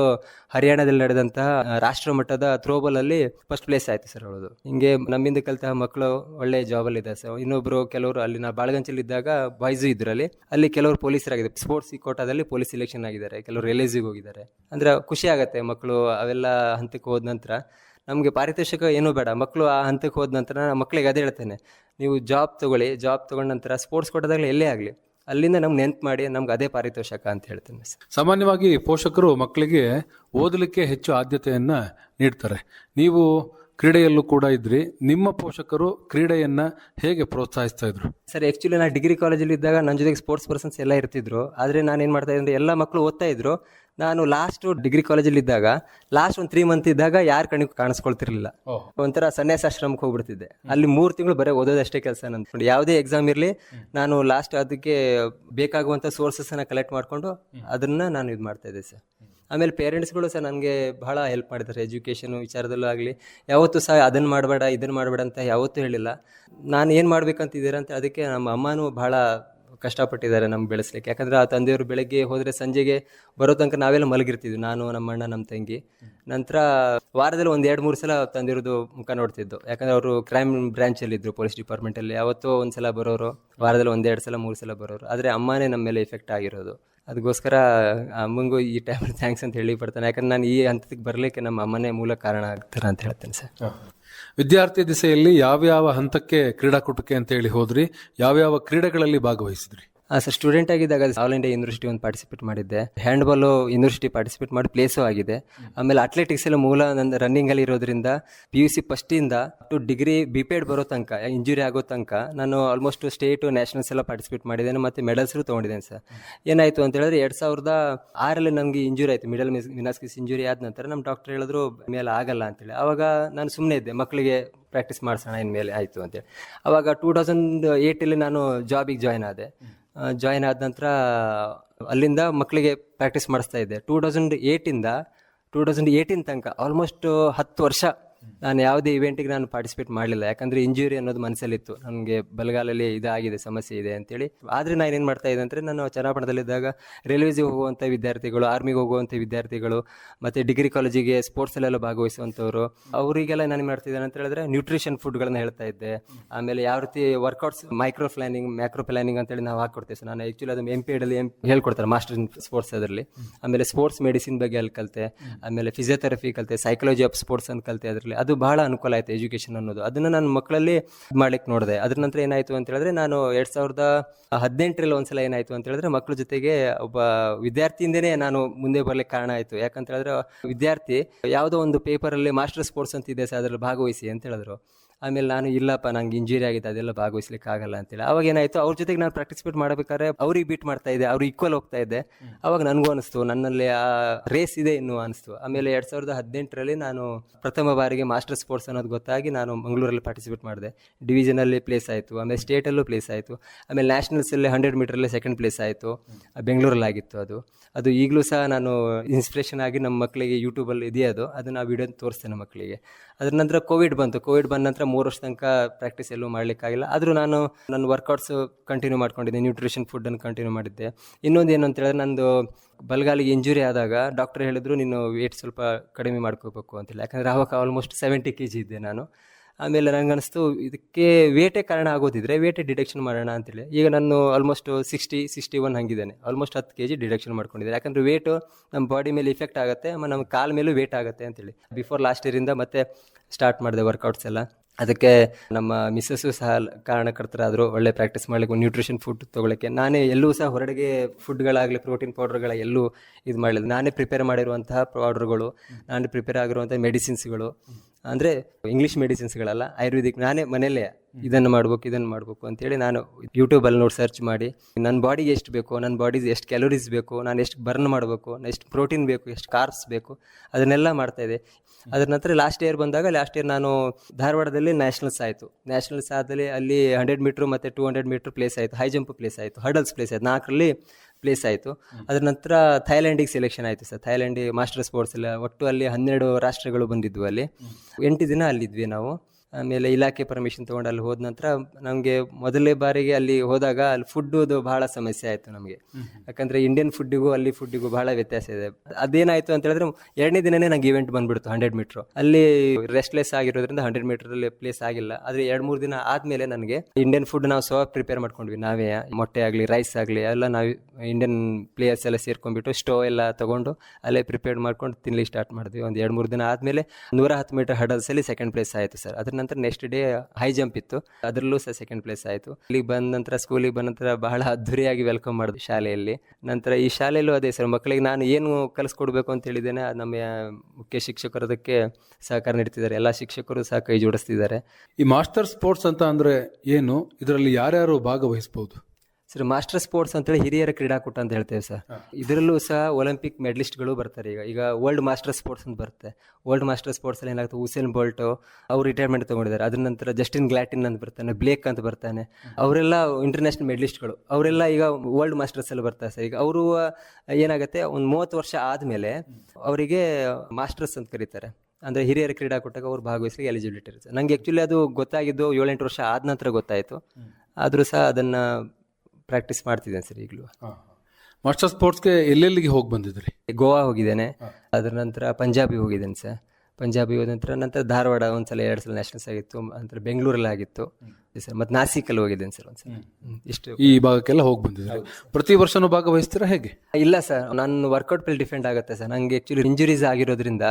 ಹರಿಯಾಣದಲ್ಲಿ ನಡೆದಂತಹ ರಾಷ್ಟ್ರ ಮಟ್ಟದ ಥ್ರೋಬಲ್ ಅಲ್ಲಿ ಫಸ್ಟ್ ಪ್ಲೇಸ್ ಆಯ್ತು ಸರ್ ಅವಳದು. ಹಿಂಗೆ ನಮ್ಮಿಂದ ಕಲಿತ ಮಕ್ಕಳು ಒಳ್ಳೆ ಜಾಬ್ ಅಲ್ಲಿ ಇದ್ದಾರೆ ಸರ್ ಇನ್ನೊಬ್ರು ಕೆಲವರು ಅಲ್ಲಿ ನಾವು ಬಾಳಗಂಚಲ್ಲಿ ಇದ್ದಾಗ ಬಾಯ್ಸು ಇದ್ರಲ್ಲಿ ಅಲ್ಲಿ. ಅಲ್ಲಿ ಕೆಲವರು ಪೊಲೀಸರಾಗಿದೆ ಸ್ಪೋರ್ಟ್ಸ್ ಕೋಟಾದಲ್ಲಿ ಪೊಲೀಸ್ ಸಿಲೆಕ್ಷನ್ ಆಗಿದ್ದಾರೆ. ಕೆಲವರು ಎಲ್ ಹೋಗಿದ್ದಾರೆ. ಅಂದ್ರೆ ಖುಷಿ ಆಗತ್ತೆ ಮಕ್ಕಳು ಅವೆಲ್ಲ ಹಂತಕ್ಕೆ ಹೋದ ನಂತರ. ನಮಗೆ ಪಾರಿತೋಷಿಕ ಏನೂ ಬೇಡ. ಮಕ್ಕಳು ಆ ಹಂತಕ್ಕೆ ಹೋದ ನಂತರ ನಾನು ಮಕ್ಕಳಿಗೆ ಅದೇ ಹೇಳ್ತೇನೆ. ನೀವು ಜಾಬ್ ತಗೊಳ್ಳಿ ಜಾಬ್ ತೊಗೊಂಡ ನಂತರ ಸ್ಪೋರ್ಟ್ಸ್ ಕೊಟ್ಟದಾಗಲಿ ಎಲ್ಲೇ ಆಗಲಿ ಅಲ್ಲಿಂದ ನಮ್ಗೆ ನೆನ್ಪು ಮಾಡಿ ನಮ್ಗೆ ಅದೇ ಪಾರಿತೋಷಕ ಅಂತ ಹೇಳ್ತೇನೆ ಸರ್. ಸಾಮಾನ್ಯವಾಗಿ ಪೋಷಕರು ಮಕ್ಕಳಿಗೆ ಓದಲಿಕ್ಕೆ ಹೆಚ್ಚು ಆದ್ಯತೆಯನ್ನು ನೀಡ್ತಾರೆ. ನೀವು ಕ್ರೀಡೆಯಲ್ಲೂ ಕೂಡ ಇದ್ರಿ. ನಿಮ್ಮ ಪೋಷಕರು ಕ್ರೀಡೆಯನ್ನ ಹೇಗೆ ಪ್ರೋತ್ಸಾಹಿಸ್ತಾ ಇದ್ರು? ಸರ್ ಆ್ಯಕ್ಚುಲಿ ನಾನು ಡಿಗ್ರಿ ಕಾಲೇಜಲ್ಲಿ ಇದ್ದಾಗ ನನ್ನ ಜೊತೆಗೆ ಸ್ಪೋರ್ಟ್ಸ್ ಪರ್ಸನ್ಸ್ ಎಲ್ಲ ಇರ್ತಿದ್ರು. ಆದರೆ ನಾನು ಏನು ಮಾಡ್ತಾ ಇದ್ದೆ ಅಂದ್ರೆ ಎಲ್ಲ ಮಕ್ಕಳು ಓದ್ತಾ ಇದ್ರು. ನಾನು ಲಾಸ್ಟ್ ಡಿಗ್ರಿ ಕಾಲೇಜಲ್ಲಿ ಇದ್ದಾಗ ಲಾಸ್ಟ್ ಒಂದು ತ್ರೀ ಮಂತ್ ಇದ್ದಾಗ ಯಾರ ಕಣಿಗೆ ಕಾಣಿಸ್ಕೊಳ್ತಿರ್ಲಿಲ್ಲ. ಒಂಥರ ಸನ್ಯಾಸಾಶ್ರಮಕ್ಕೆ ಹೋಗ್ಬಿಡ್ತಿದ್ದೆ. ಅಲ್ಲಿ ಮೂರು ತಿಂಗಳು ಬರೀ ಓದೋದಷ್ಟೇ ಕೆಲಸ ನಂದು. ಯಾವುದೇ ಎಕ್ಸಾಮ್ ಇರಲಿ ನಾನು ಲಾಸ್ಟ್ ಅದಕ್ಕೆ ಬೇಕಾಗುವಂಥ ಸೋರ್ಸಸ್ನ ಕಲೆಕ್ಟ್ ಮಾಡಿಕೊಂಡು ಅದನ್ನ ನಾನು ಇದು ಮಾಡ್ತಾ ಇದ್ದೆ ಸರ್. ಆಮೇಲೆ ಪೇರೆಂಟ್ಸ್ಗಳು ಸರ್ ನನಗೆ ಬಹಳ ಹೆಲ್ಪ್ ಮಾಡಿದ್ದಾರೆ ಎಜುಕೇಷನು ವಿಚಾರದಲ್ಲೂ ಆಗಲಿ ಯಾವತ್ತೂ ಸಹ ಅದನ್ನು ಮಾಡಬೇಡ ಇದನ್ನು ಮಾಡಬೇಡ ಅಂತ ಯಾವತ್ತೂ ಹೇಳಿಲ್ಲ. ನಾನು ಏನು ಮಾಡ್ಬೇಕಂತಿದ್ದೀರ ಅಂತ ಅದಕ್ಕೆ ನಮ್ಮ ಅಮ್ಮನೂ ಬಹಳ ಕಷ್ಟಪಟ್ಟಿದ್ದಾರೆ ನಮ್ಗೆ ಬೆಳೆಸಲಿಕ್ಕೆ. ಯಾಕಂದ್ರೆ ಆ ತಂದೆಯವರು ಬೆಳಗ್ಗೆ ಹೋದರೆ ಸಂಜೆಗೆ ಬರೋ ತನಕ ನಾವೆಲ್ಲ ಮಲಗಿರ್ತಿದ್ವಿ, ನಾನು, ನಮ್ಮ ಅಣ್ಣ, ನಮ್ಮ ತಂಗಿ. ನಂತರ ವಾರದಲ್ಲಿ ಒಂದು ಎರಡು, ಮೂರು ಸಲ ತಂದಿರೋದು ಮುಖ ನೋಡ್ತಿದ್ದು. ಯಾಕಂದ್ರೆ ಅವರು ಕ್ರೈಮ್ ಬ್ರಾಂಚಲ್ಲಿ ಇದ್ದರು ಪೊಲೀಸ್ ಡಿಪಾರ್ಟ್ಮೆಂಟಲ್ಲಿ ಯಾವತ್ತೋ ಒಂದು ಸಲ ಬರೋರು, ವಾರದಲ್ಲಿ ಒಂದೆರಡು ಸಲ, ಮೂರು ಸಲ ಬರೋರು. ಆದರೆ ಅಮ್ಮನೇ ನಮ್ಮ ಮೇಲೆ ಎಫೆಕ್ಟ್ ಆಗಿರೋದು. ಅದಕ್ಕೋಸ್ಕರ ಅಮ್ಮಂಗೂ ಈ ಟೈಮಲ್ಲಿ ಥ್ಯಾಂಕ್ಸ್ ಅಂತ ಹೇಳಿ ಬರ್ತಾನೆ ಯಾಕಂದ್ರೆ ನಾನು ಈ ಹಂತಕ್ಕೆ ಬರಲಿಕ್ಕೆ ನಮ್ಮ ಅಮ್ಮನೇ ಮೂಲ ಕಾರಣ ಆಗ್ತಾರೆ ಅಂತ ಹೇಳ್ತೇನೆ ಸರ್. ವಿದ್ಯಾರ್ಥಿ ದಿಸೆಯಲ್ಲಿ ಯಾವ್ಯಾವ ಹಂತಕ್ಕೆ ಕ್ರೀಡಾಕೂಟಕ್ಕೆ ಅಂತ ಹೇಳಿ ಹೋದ್ರಿ ಯಾವ್ಯಾವ ಕ್ರೀಡೆಗಳಲ್ಲಿ ಭಾಗವಹಿಸಿದ್ರಿ? ಸರ್ ಸ್ಟೂಡೆಂಟ್ ಆಗಿದ್ದಾಗ ಆಲ್ ಇಂಡಿಯಾ ಯೂನಿವರ್ಸಿಟಿ ಒಂದು ಪಾರ್ಟಿಸಿಪೇಟ್ ಮಾಡಿದ್ದೆ. ಹ್ಯಾಂಡ್ಬಾಲು ಯೂನಿವರ್ಸಿಟಿ ಪಾರ್ಟಿಸಿಪೇಟ್ ಮಾಡಿ ಪ್ಲೇಸು ಆಗಿದೆ. ಆಮೇಲೆ ಅಥ್ಲೆಟಿಕ್ಸ್ ಎಲ್ಲ ಮೂಲ ನನ್ನ ರನ್ನಿಂಗಲ್ಲಿ ಇರೋದ್ರಿಂದ ಪಿ ಯು ಸಿ ಫಸ್ಟಿಂದ ಟು ಡಿಗ್ರಿ ಬಿ ಪೇಡ್ ಬರೋ ತನಕ ಇಂಜುರಿ ಆಗೋ ತನಕ ನಾನು ಆಲ್ಮೋಸ್ಟ್ ಸ್ಟೇಟು ನ್ಯಾಷನಲ್ಸ್ ಎಲ್ಲ ಪಾರ್ಟಿಸಿಪೇಟ್ ಮಾಡಿದ್ದೇನೆ ಮತ್ತು ಮೆಡಲ್ಸು ತೊಗೊಂಡಿದ್ದೇನೆ ಸರ್. ಏನಾಯಿತು ಅಂತ ಹೇಳಿದ್ರೆ ಎರಡು ಸಾವಿರದ ಆರಲ್ಲಿ ನನಗೆ ಇಂಜುರಿ ಆಯಿತು. ಮಿಡಲ್ ಮಿಸ್ ಮಿನಾಸ್ಕಿಸ್ ಇಂಜುರಿ ಆದ ನಂತರ ನಮ್ಮ ಡಾಕ್ಟರ್ ಹೇಳಿದ್ರು ಮೇಲೆ ಆಗಲ್ಲ ಅಂತೇಳಿ ಅವಾಗ ನಾನು ಸುಮ್ಮನೆ ಇದ್ದೆ ಮಕ್ಕಳಿಗೆ ಪ್ರಾಕ್ಟೀಸ್ ಮಾಡಿಸೋಣ, ಇನ್ಮೇಲೆ ಆಯಿತು ಅಂತೇಳಿ ಅವಾಗ ಟೂ ತೌಸಂಡ್ ಏಯ್ಟಲ್ಲಿ ನಾನು ಜಾಬಿಗೆ ಜಾಯ್ನ್ ಆದೆ. ಜಾಯ್ನ್ ಆದ ನಂತರ ಅಲ್ಲಿಂದ ಮಕ್ಕಳಿಗೆ ಪ್ರಾಕ್ಟೀಸ್ ಮಾಡಿಸ್ತಾ ಇದ್ದೆ. ಟೂ ತೌಸಂಡ್ ಏಯ್ಟಿಂದ ಟೂ ತೌಸಂಡ್ ಏಯ್ಟೀನ್ ತನಕ ಆಲ್ಮೋಸ್ಟ್ ಹತ್ತು ವರ್ಷ ನಾನು ಯಾವುದೇ ಇವೆಂಟಿಗೆ ನಾನು ಪಾರ್ಟಿಸಿಪೇಟ್ ಮಾಡಲಿಲ್ಲ. ಯಾಕಂದರೆ ಇಂಜುರಿ ಅನ್ನೋದು ಮನಸ್ಸಲ್ಲಿತ್ತು. ನನಗೆ ಬಲಗಾಲಲ್ಲಿ ಇದಾಗಿದೆ, ಸಮಸ್ಯೆ ಇದೆ ಅಂತೇಳಿ. ಆದರೆ ನಾನು ಏನು ಮಾಡ್ತಾ ಇದ್ದೆ ಅಂದರೆ ನಾನು ಚನ್ನಪಟ್ಟಣದಲ್ಲಿದ್ದಾಗ ರೈಲ್ವೇಸಿಗೆ ಹೋಗುವಂಥ ವಿದ್ಯಾರ್ಥಿಗಳು ಆರ್ಮಿಗೆ ಹೋಗುವಂಥ ವಿದ್ಯಾರ್ಥಿಗಳು, ಮತ್ತು ಡಿಗ್ರಿ ಕಾಲೇಜಿಗೆ ಸ್ಪೋರ್ಟ್ಸಲ್ಲೆಲ್ಲ ಭಾಗವಹಿಸುವಂಥವ್ರು ಅವರಿಗೆಲ್ಲ ನಾನು ಮಾಡ್ತಿದ್ದೇನೆ ಅಂತ ಹೇಳಿದ್ರೆ ನ್ಯೂಟ್ರಿಷನ್ ಫುಡ್ಗಳನ್ನ ಹೇಳ್ತಾ ಇದ್ದೆ. ಆಮೇಲೆ ಯಾವ ರೀತಿ workouts micro planning macro planning ಅಂತೇಳಿ ನಾವು ಹಾಕ್ಕೊಡ್ತೇವೆ ಸರ್ ನಾನು ಆ್ಯಕ್ಚುಲಿ ಅದು ಎಂ ಪಿ ಎಡಲ್ಲಿ ಎಂ ಹೇಳ್ಕೊಡ್ತಾರೆ ಮಾಸ್ಟರ್ ಇನ್ ಸ್ಪೋರ್ಟ್ಸ್ ಅದರಲ್ಲಿ. ಆಮೇಲೆ ಸ್ಪೋರ್ಟ್ಸ್ ಮೆಡಿಸಿನ್ ಬಗ್ಗೆ ಅಲ್ಲಿ ಕಲಿತೆ. ಆಮೇಲೆ ಫಿಸಿಯೋಥೆರಪಿ ಕಲಿತೆ ಸೈಕಾಲಜಿ ಆಫ್ ಸ್ಪೋರ್ಟ್ಸ್ ಅಂತ ಕಲಿತೆ ಅದರಲ್ಲಿ. ಅದು ಬಹಳ ಅನುಕೂಲ ಆಯಿತು ಎಜುಕೇಷನ್ ಅನ್ನೋದು. ಅದನ್ನು ನಾನು ಮಕ್ಕಳಲ್ಲಿ ಮಾಡ್ಲಿಕ್ಕೆ ನೋಡಿದೆ. ಅದ್ರ ನಂತರ ಏನಾಯಿತು ಅಂತ ಹೇಳಿದ್ರೆ ನಾನು ಎರಡು ಸಾವಿರದ ಹದಿನೆಂಟರಲ್ಲಿ ಒಂದ್ಸಲ ಏನಾಯಿತು ಅಂತ ಹೇಳಿದ್ರೆ ಮಕ್ಕಳ ಜೊತೆಗೆ ಒಬ್ಬ ವಿದ್ಯಾರ್ಥಿಯಿಂದನೇ ನಾನು ಮುಂದೆ ಬರಲಿಕ್ಕೆ ಕಾರಣ ಆಯಿತು. ಯಾಕಂತ ಹೇಳಿದ್ರೆ ವಿದ್ಯಾರ್ಥಿ ಯಾವುದೋ ಒಂದು ಪೇಪರಲ್ಲಿ ಮಾಸ್ಟರ್ ಸ್ಪೋರ್ಟ್ಸ್ ಅಂತ ಇದೆ ಸರ್ ಅದರಲ್ಲಿ ಭಾಗವಹಿಸಿ ಅಂತ ಹೇಳಿದ್ರು. ಆಮೇಲೆ ನಾನು ಇಲ್ಲಪ್ಪ ನಂಗೆ ಇಂಜುರಿ ಆಗಿದೆ ಅದೆಲ್ಲ ಭಾಗವಹಿಸ್ಲಿಕ್ಕೆ ಆಗಲ್ಲ ಅಂತೇಳಿ ಅವಾಗ ಏನಾಯಿತು ಅವ್ರ ಜೊತೆಗೆ ನಾನು ಪಾರ್ಟಿಸಿಪೇಟ್ ಮಾಡಬೇಕಾದ್ರೆ ಅವ್ರಿಗೆ ಬೀಟ್ ಮಾಡ್ತಾ ಇದ್ದೆ ಅವ್ರು ಈಕ್ವಲ್ ಹೋಗ್ತಾ ಇದ್ದೆ. ಅವಾಗ ನನಗೂ ಅನಿಸ್ತು ನನ್ನಲ್ಲಿ ಆ ರೇಸ್ ಇದೆ ಇನ್ನು ಅನಿಸ್ತು. ಆಮೇಲೆ ಎರಡು ಸಾವಿರದ ಹದಿನೆಂಟರಲ್ಲಿ ನಾನು ಪ್ರಥಮ ಬಾರಿಗೆ ಮಾಸ್ಟರ್ ಸ್ಪೋರ್ಟ್ಸ್ ಅನ್ನೋದು ಗೊತ್ತಾಗಿ ನಾನು ಮಂಗಳೂರಲ್ಲಿ ಪಾರ್ಟಿಸಿಪೇಟ್ ಮಾಡಿದೆ. ಡಿವಿಷನಲ್ಲಿ ಪ್ಲೇಸ್ ಆಯಿತು ಆಮೇಲೆ ಸ್ಟೇಟಲ್ಲೂ ಪ್ಲೇಸ್ ಆಯಿತು ಆಮೇಲೆ ನ್ಯಾಷನಲ್ಸಲ್ಲಿ ಹಂಡ್ರೆಡ್ ಮೀಟ್ರಲ್ಲಿ ಸೆಕೆಂಡ್ ಪ್ಲೇಸ್ ಆಯಿತು. ಬೆಂಗಳೂರಲ್ಲಿ ಆಗಿತ್ತು ಅದು. ಅದು ಈಗಲೂ ಸಹ ನಾನು ಇನ್ಸ್ಪಿರೇಷನ್ ಆಗಿ ನಮ್ಮ ಮಕ್ಕಳಿಗೆ ಯೂಟ್ಯೂಬಲ್ಲಿ ಇದೆಯೋ ಅದು ಅದನ್ನು ಆ ವಿಡಿಯೋ ತೋರಿಸ್ತೇನೆ ಮಕ್ಕಳಿಗೆ ಅದರ ನಂತರ ಕೋವಿಡ್ ಬಂತು. ಕೋವಿಡ್ ಬಂದ ನಂತರ ಮೂರು ವರ್ಷ ತನಕ ಪ್ರಾಕ್ಟೀಸ್ ಎಲ್ಲೂ ಮಾಡಲಿಕ್ಕಾಗಿಲ್ಲ. ಆದರೂ ನಾನು ನನ್ನ ವರ್ಕೌಟ್ಸ್ ಕಂಟಿನ್ಯೂ ಮಾಡ್ಕೊಂಡಿದ್ದೆ ನ್ಯೂಟ್ರಿಷನ್ ಫುಡ್ಡನ್ನು ಕಂಟಿನ್ಯೂ ಮಾಡಿದ್ದೆ. ಇನ್ನೊಂದು ಏನು ಅಂತ ಹೇಳಿದ್ರೆ ನಂದು ಬಲಗಾಲಿಗೆ ಇಂಜುರಿ ಆದಾಗ ಡಾಕ್ಟರ್ ಹೇಳಿದ್ರು, ನೀನು ವೇಟ್ ಸ್ವಲ್ಪ ಕಡಿಮೆ ಮಾಡ್ಕೋಬೇಕು ಅಂತೇಳಿ ಯಾಕಂದರೆ ಆವಾಗ ಆಲ್ಮೋಸ್ಟ್ ಸೆವೆಂಟಿ ಕೆ ಜಿ ಇದ್ದೆ ನಾನು. ಆಮೇಲೆ ನನಗೆ ಅನಿಸ್ತು ಇದಕ್ಕೆ ವೇಟೇ ಕಾರಣ ಆಗೋದಿದ್ರೆ ವೇಟೇ ಡಿಡಕ್ಷನ್ ಮಾಡೋಣ ಅಂತೇಳಿ ಈಗ ನಾನು ಆಲ್ಮೋಸ್ಟ್ ಸಿಕ್ಸ್ಟಿ ಸಿಕ್ಸ್ಟಿ ಒನ್ ಹಂಗಿದ್ದೇನೆ. ಆಲ್ಮೋಸ್ಟ್ ಹತ್ತು ಕೆ ಜಿ ಡಿಡಕ್ಷನ್ ಮಾಡ್ಕೊಂಡಿದ್ದೆ. ಯಾಕಂದರೆ ವೇಟು ನಮ್ಮ ಬಾಡಿ ಮೇಲೆ ಇಫೆಕ್ಟ್ ಆಗುತ್ತೆ ನಮ್ಮ ಕಾಲ ಮೇಲೂ ವೇಟ್ ಆಗುತ್ತೆ ಅಂತೇಳಿ. ಬಿಫೋರ್ ಲಾಸ್ಟ್ ಇಯರಿಂದ ಮತ್ತೆ ಸ್ಟಾರ್ಟ್ ಮಾಡಿದೆ ವರ್ಕೌಟ್ಸ್ ಎಲ್ಲ. ಅದಕ್ಕೆ ನಮ್ಮ ಮಿಸ್ಸಸ್ಸು ಸಹ ಕಾರಣಕರ್ತರಾದರು ಒಳ್ಳೆ ಪ್ರಾಕ್ಟೀಸ್ ಮಾಡಲಿಕ್ಕೆ ನ್ಯೂಟ್ರಿಷನ್ ಫುಡ್ ತೊಗೊಳಕ್ಕೆ. ನಾನೇ ಎಲ್ಲೂ ಸಹ ಹೊರಗಡೆ ಫುಡ್ಗಳಾಗಲಿ ಪ್ರೋಟೀನ್ ಪೌಡರ್ಗಳ ಎಲ್ಲೂ ಇದು ಮಾಡಲಿಲ್ಲ. ನಾನೇ ಪ್ರಿಪೇರ್ ಮಾಡಿರುವಂತಹ ಪೌಡರ್ಗಳು ನಾನೇ ಪ್ರಿಪೇರ್ ಆಗಿರುವಂಥ ಮೆಡಿಸಿನ್ಸ್ಗಳು ಅಂದರೆ ಇಂಗ್ಲೀಷ್ ಮೆಡಿಸಿನ್ಸ್ಗಳಲ್ಲ ಆಯುರ್ವೇದಿಕ್ ನಾನೇ ಮನೆಯಲ್ಲೇ ಇದನ್ನು ಮಾಡ್ಬೇಕು, ಇದನ್ನು ಮಾಡಬೇಕು ಅಂತೇಳಿ ನಾನು ಯೂಟ್ಯೂಬಲ್ಲಿ ನೋಡಿ ಸರ್ಚ್ ಮಾಡಿ, ನನ್ನ ಬಾಡಿಗೆ ಎಷ್ಟು ಬೇಕು, ನನ್ನ ಬಾಡಿಗೆ ಎಷ್ಟು ಕ್ಯಾಲೋರೀಸ್ ಬೇಕು, ನಾನು ಎಷ್ಟು ಬರ್ನ್ ಮಾಡಬೇಕು ಎಷ್ಟು ಪ್ರೋಟೀನ್ ಬೇಕು, ಎಷ್ಟು ಕಾರ್ಬ್ಸ್ ಬೇಕು, ಅದನ್ನೆಲ್ಲ ಮಾಡ್ತಾಯಿದ್ದೆ ಅದ್ರ ನಂತರ ಲಾಸ್ಟ್ ಇಯರ್ ಬಂದಾಗ ಲಾಸ್ಟ್ ಇಯರ್ ನಾನು ಧಾರವಾಡದಲ್ಲಿ ನ್ಯಾಷನಲ್ಸ್ ಆಯಿತು. ನ್ಯಾಷನಲ್ಸ್ ಆದಲ್ಲಿ ಅಲ್ಲಿ ಹಂಡ್ರೆಡ್ ಮೀಟ್ರ್ ಮತ್ತು ಟೂ ಹಂಡ್ರೆಡ್ ಮೀಟ್ರ್ ಪ್ಲೇಸ್ ಆಯಿತು ಹೈ ಜಂಪ್ ಪ್ಲೇಸ್ ಆಯಿತು ಹರ್ಡಲ್ಸ್ ಪ್ಲೇಸ್ ಆಯಿತು. ನಾಲ್ಕರಲ್ಲಿ ಪ್ಲೇಸ್ ಆಯಿತು. ಅದ್ರ ನಂತರ ಥೈಲ್ಯಾಂಡಿಗೆ ಸೆಲೆಕ್ಷನ್ ಆಯಿತು ಸರ್. ಥೈಲ್ಯಾಂಡಿಗೆ ಮಾಸ್ಟರ್ ಸ್ಪೋರ್ಟ್ಸ್ ಎಲ್ಲ ಒಟ್ಟು ಅಲ್ಲಿ ಹನ್ನೆರಡು ರಾಷ್ಟ್ರಗಳು ಬಂದಿದ್ವು ಅಲ್ಲಿ. ಎಂಟು ದಿನ ಅಲ್ಲಿದ್ವಿ ನಾವು. ಆಮೇಲೆ ಇಲಾಖೆ ಪರ್ಮಿಷನ್ ತೊಗೊಂಡು ಅಲ್ಲಿ ಹೋದ ನಂತರ ನಮಗೆ ಮೊದಲನೇ ಬಾರಿಗೆ ಅಲ್ಲಿ ಹೋದಾಗ ಅಲ್ಲಿ ಫುಡ್ದು ಬಹಳ ಸಮಸ್ಯೆ ಆಯಿತು ನಮಗೆ. ಯಾಕಂದರೆ ಇಂಡಿಯನ್ ಫುಡ್ಡಿಗೂ ಅಲ್ಲಿ ಫುಡ್ಡಿಗೂ ಬಹಳ ವ್ಯತ್ಯಾಸ ಇದೆ. ಅದೇನಾಯಿತು ಅಂತ ಹೇಳಿದ್ರೆ ಎರಡನೇ ದಿನನೇ ನಂಗೆ ಇವೆಂಟ್ ಬಂದ್ಬಿಡ್ತು ಹಂಡ್ರೆಡ್ ಮೀಟ್ರ್ ಅಲ್ಲಿ ರೆಸ್ಟ್ಲೆಸ್ ಆಗಿರೋದ್ರಿಂದ ಹಂಡ್ರೆಡ್ ಮೀಟ್ರಲ್ಲಿ ಪ್ಲೇಸ್ ಆಗಿಲ್ಲ. ಆದರೆ ಎರಡು ಮೂರು ದಿನ ಆದಮೇಲೆ ನನಗೆ ಇಂಡಿಯನ್ ಫುಡ್ ನಾವು ಸಹ ಪ್ರಿಪೇರ್ ಮಾಡ್ಕೊಂಡ್ವಿ. ನಾವೇ ಮೊಟ್ಟೆ ಆಗಲಿ ರೈಸ್ ಆಗಲಿ ಎಲ್ಲ ನಾವು ಇಂಡಿಯನ್ ಪ್ಲೇಯರ್ಸ್ ಎಲ್ಲ ಸೇರ್ಕೊಂಡ್ಬಿಟ್ಟು ಸ್ಟೋ ಎಲ್ಲ ತಗೊಂಡು ಅಲ್ಲೇ ಪ್ರಿಪೇರ್ ಮಾಡ್ಕೊಂಡು ತಿನ್ಲಿಕ್ಕೆ ಸ್ಟಾರ್ಟ್ ಮಾಡಿದ್ವಿ. ಒಂದು ಎರಡು ಮೂರು ದಿನ ಆದಮೇಲೆ ನೂರ ಹತ್ತು ಮೀಟರ್ ಹಡಲ್ಸಲ್ಲಿ ಸೆಕೆಂಡ್ ಪ್ಲೇಸ್ ಆಯಿತು ಸರ್. ಅದ್ರ ನಂತರ ನೆಕ್ಸ್ಟ್ ಡೇ ಹೈ ಜಂಪ್ ಇತ್ತು. ಅದರಲ್ಲೂ ಸಹ ಸೆಕೆಂಡ್ ಪ್ಲೇಸ್ ಆಯಿತು. ಇಲ್ಲಿಗೆ ಬಂದ ನಂತರ ಸ್ಕೂಲಿಗೆ ಬಂದ ನಂತರ ಬಹಳ ಅದ್ಧೂರಿಯಾಗಿ ವೆಲ್ಕಮ್ ಮಾಡಿದ್ವಿ ಶಾಲೆಯಲ್ಲಿ. ನಂತರ ಈ ಶಾಲೆಯಲ್ಲೂ ಅದೇ ಸರ್, ಮಕ್ಕಳಿಗೆ ನಾನು ಏನು ಕಲಿಸ್ಕೊಡ್ಬೇಕು ಅಂತ ಹೇಳಿದ್ದೇನೆ ನಮ್ಮ ಮುಖ್ಯ ಶಿಕ್ಷಕರು ಅದಕ್ಕೆ ಸಹಕಾರ ನೀಡ್ತಿದ್ದಾರೆ. ಎಲ್ಲ ಶಿಕ್ಷಕರು ಸಹ ಕೈ ಜೋಡಿಸ್ತಿದ್ದಾರೆ. ಈ ಮಾಸ್ಟರ್ ಸ್ಪೋರ್ಟ್ಸ್ ಅಂತ ಅಂದರೆ ಏನು? ಇದರಲ್ಲಿ ಯಾರ್ಯಾರು ಭಾಗವಹಿಸಬಹುದು ಸರ್ ಮಾಸ್ಟರ್ ಸ್ಪೋರ್ಟ್ಸ್ ಅಂತೇಳಿ ಹಿರಿಯರ ಕ್ರೀಡಾಕೂಟ ಅಂತ ಹೇಳ್ತೇವೆ ಸರ್. ಇದರಲ್ಲೂ ಸಹ ಒಲಿಂಪಿಕ್ ಮೆಡಲಿಸ್ಟ್ಗಳು ಬರ್ತಾರೆ ಈಗ. ಈಗ ವರ್ಲ್ಡ್ ಮಾಸ್ಟರ್ ಸ್ಪೋರ್ಟ್ಸ್ ಅಂತ ಬರುತ್ತೆ. ವರ್ಲ್ಡ್ ಮಾಸ್ಟರ್ ಸ್ಪೋರ್ಟ್ಸಲ್ಲಿ ಏನಾಗುತ್ತೆ ಉಸೇನ್ ಬೋಲ್ಟ್ ಅವ್ರು ರಿಟೈರ್ಮೆಂಟ್ ತಗೊಂಡಿದ್ದಾರೆ. ಅದ್ರ ನಂತರ ಜಸ್ಟಿನ್ ಗ್ಲಾಟಿನ್ ಅಂತ ಬರ್ತಾನೆ ಬ್ಲೇಕ್ ಅಂತ ಬರ್ತಾನೆ. ಅವರೆಲ್ಲ ಇಂಟರ್ನ್ಯಾಷನಲ್ ಮೆಡಲಿಸ್ಟ್ಗಳು. ಅವರೆಲ್ಲ ಈಗ ವರ್ಲ್ಡ್ ಮಾಸ್ಟರ್ಸ್ ಅಲ್ಲಿ ಬರ್ತಾರೆ ಸರ್. ಈಗ ಅವರು ಏನಾಗುತ್ತೆ ಒಂದು ಮೂವತ್ತು ವರ್ಷ ಆದಮೇಲೆ ಅವರಿಗೆ ಮಾಸ್ಟರ್ಸ್ ಅಂತ ಕರೀತಾರೆ. ಅಂದರೆ ಹಿರಿಯರ ಕ್ರೀಡಾಕೂಟಕ್ಕೆ ಅವ್ರು ಭಾಗವಹಿಸಲಿಕ್ಕೆ ಎಲಿಜಿಬಿಲಿಟಿ ಇರುತ್ತೆ. ನನಗೆ ಆ್ಯಕ್ಚುಲಿ ಅದು ಗೊತ್ತಾಗಿದ್ದು ಏಳೆಂಟು ವರ್ಷ ಆದ ನಂತರ ಗೊತ್ತಾಯಿತು. ಆದರೂ ಸಹ ಅದನ್ನು ಪ್ರಾಕ್ಟೀಸ್ ಮಾಡ್ತಿದ್ದೇನೆ ಸರ್ ಈಗಲೂ. ಮಾಸ್ಟರ್ ಸ್ಪೋರ್ಟ್ಸ್ಗೆ ಎಲ್ಲೆಲ್ಲಿಗೆ ಹೋಗಿ ಬಂದಿದ್ರಿ? ಗೋವಾ ಹೋಗಿದ್ದೇನೆ. ಅದರ ನಂತರ ಪಂಜಾಬಿ ಹೋಗಿದ್ದೇನೆ ಸರ್. ಪಂಜಾಬಿ ಹೋದ ನಂತರ ನಂತರ ಧಾರವಾಡ ಒಂದ್ಸಲ ಎರಡು ಸಲ ನ್ಯಾಷನಲ್ಸ್ ಆಗಿತ್ತು. ನಂತರ ಬೆಂಗಳೂರಲ್ಲಿ ಆಗಿತ್ತು ಸರ್ ಮತ್ತು ನಾಸಿಕಲ್ಲಿ ಹೋಗಿದ್ದೇನೆ ಸರ್ ಹ್ಮ್. ಇಷ್ಟು ಈ ಭಾಗಕ್ಕೆಲ್ಲ ಹೋಗಿ ಸರ್ ಪ್ರತಿ ವರ್ಷನೂ ಭಾಗವಹಿಸ್ತೀರಾ ಹೇಗೆ? ಇಲ್ಲ ಸರ್ ನಾನು ವರ್ಕೌಟ್ ಮೇಲೆ ಡಿಫೆಂಡ್ ಆಗುತ್ತೆ ಸರ್. ನಂಗೆ ಆಕ್ಚುಲಿ ಇಂಜುರೀಸ್ ಆಗಿರೋದ್ರಿಂದ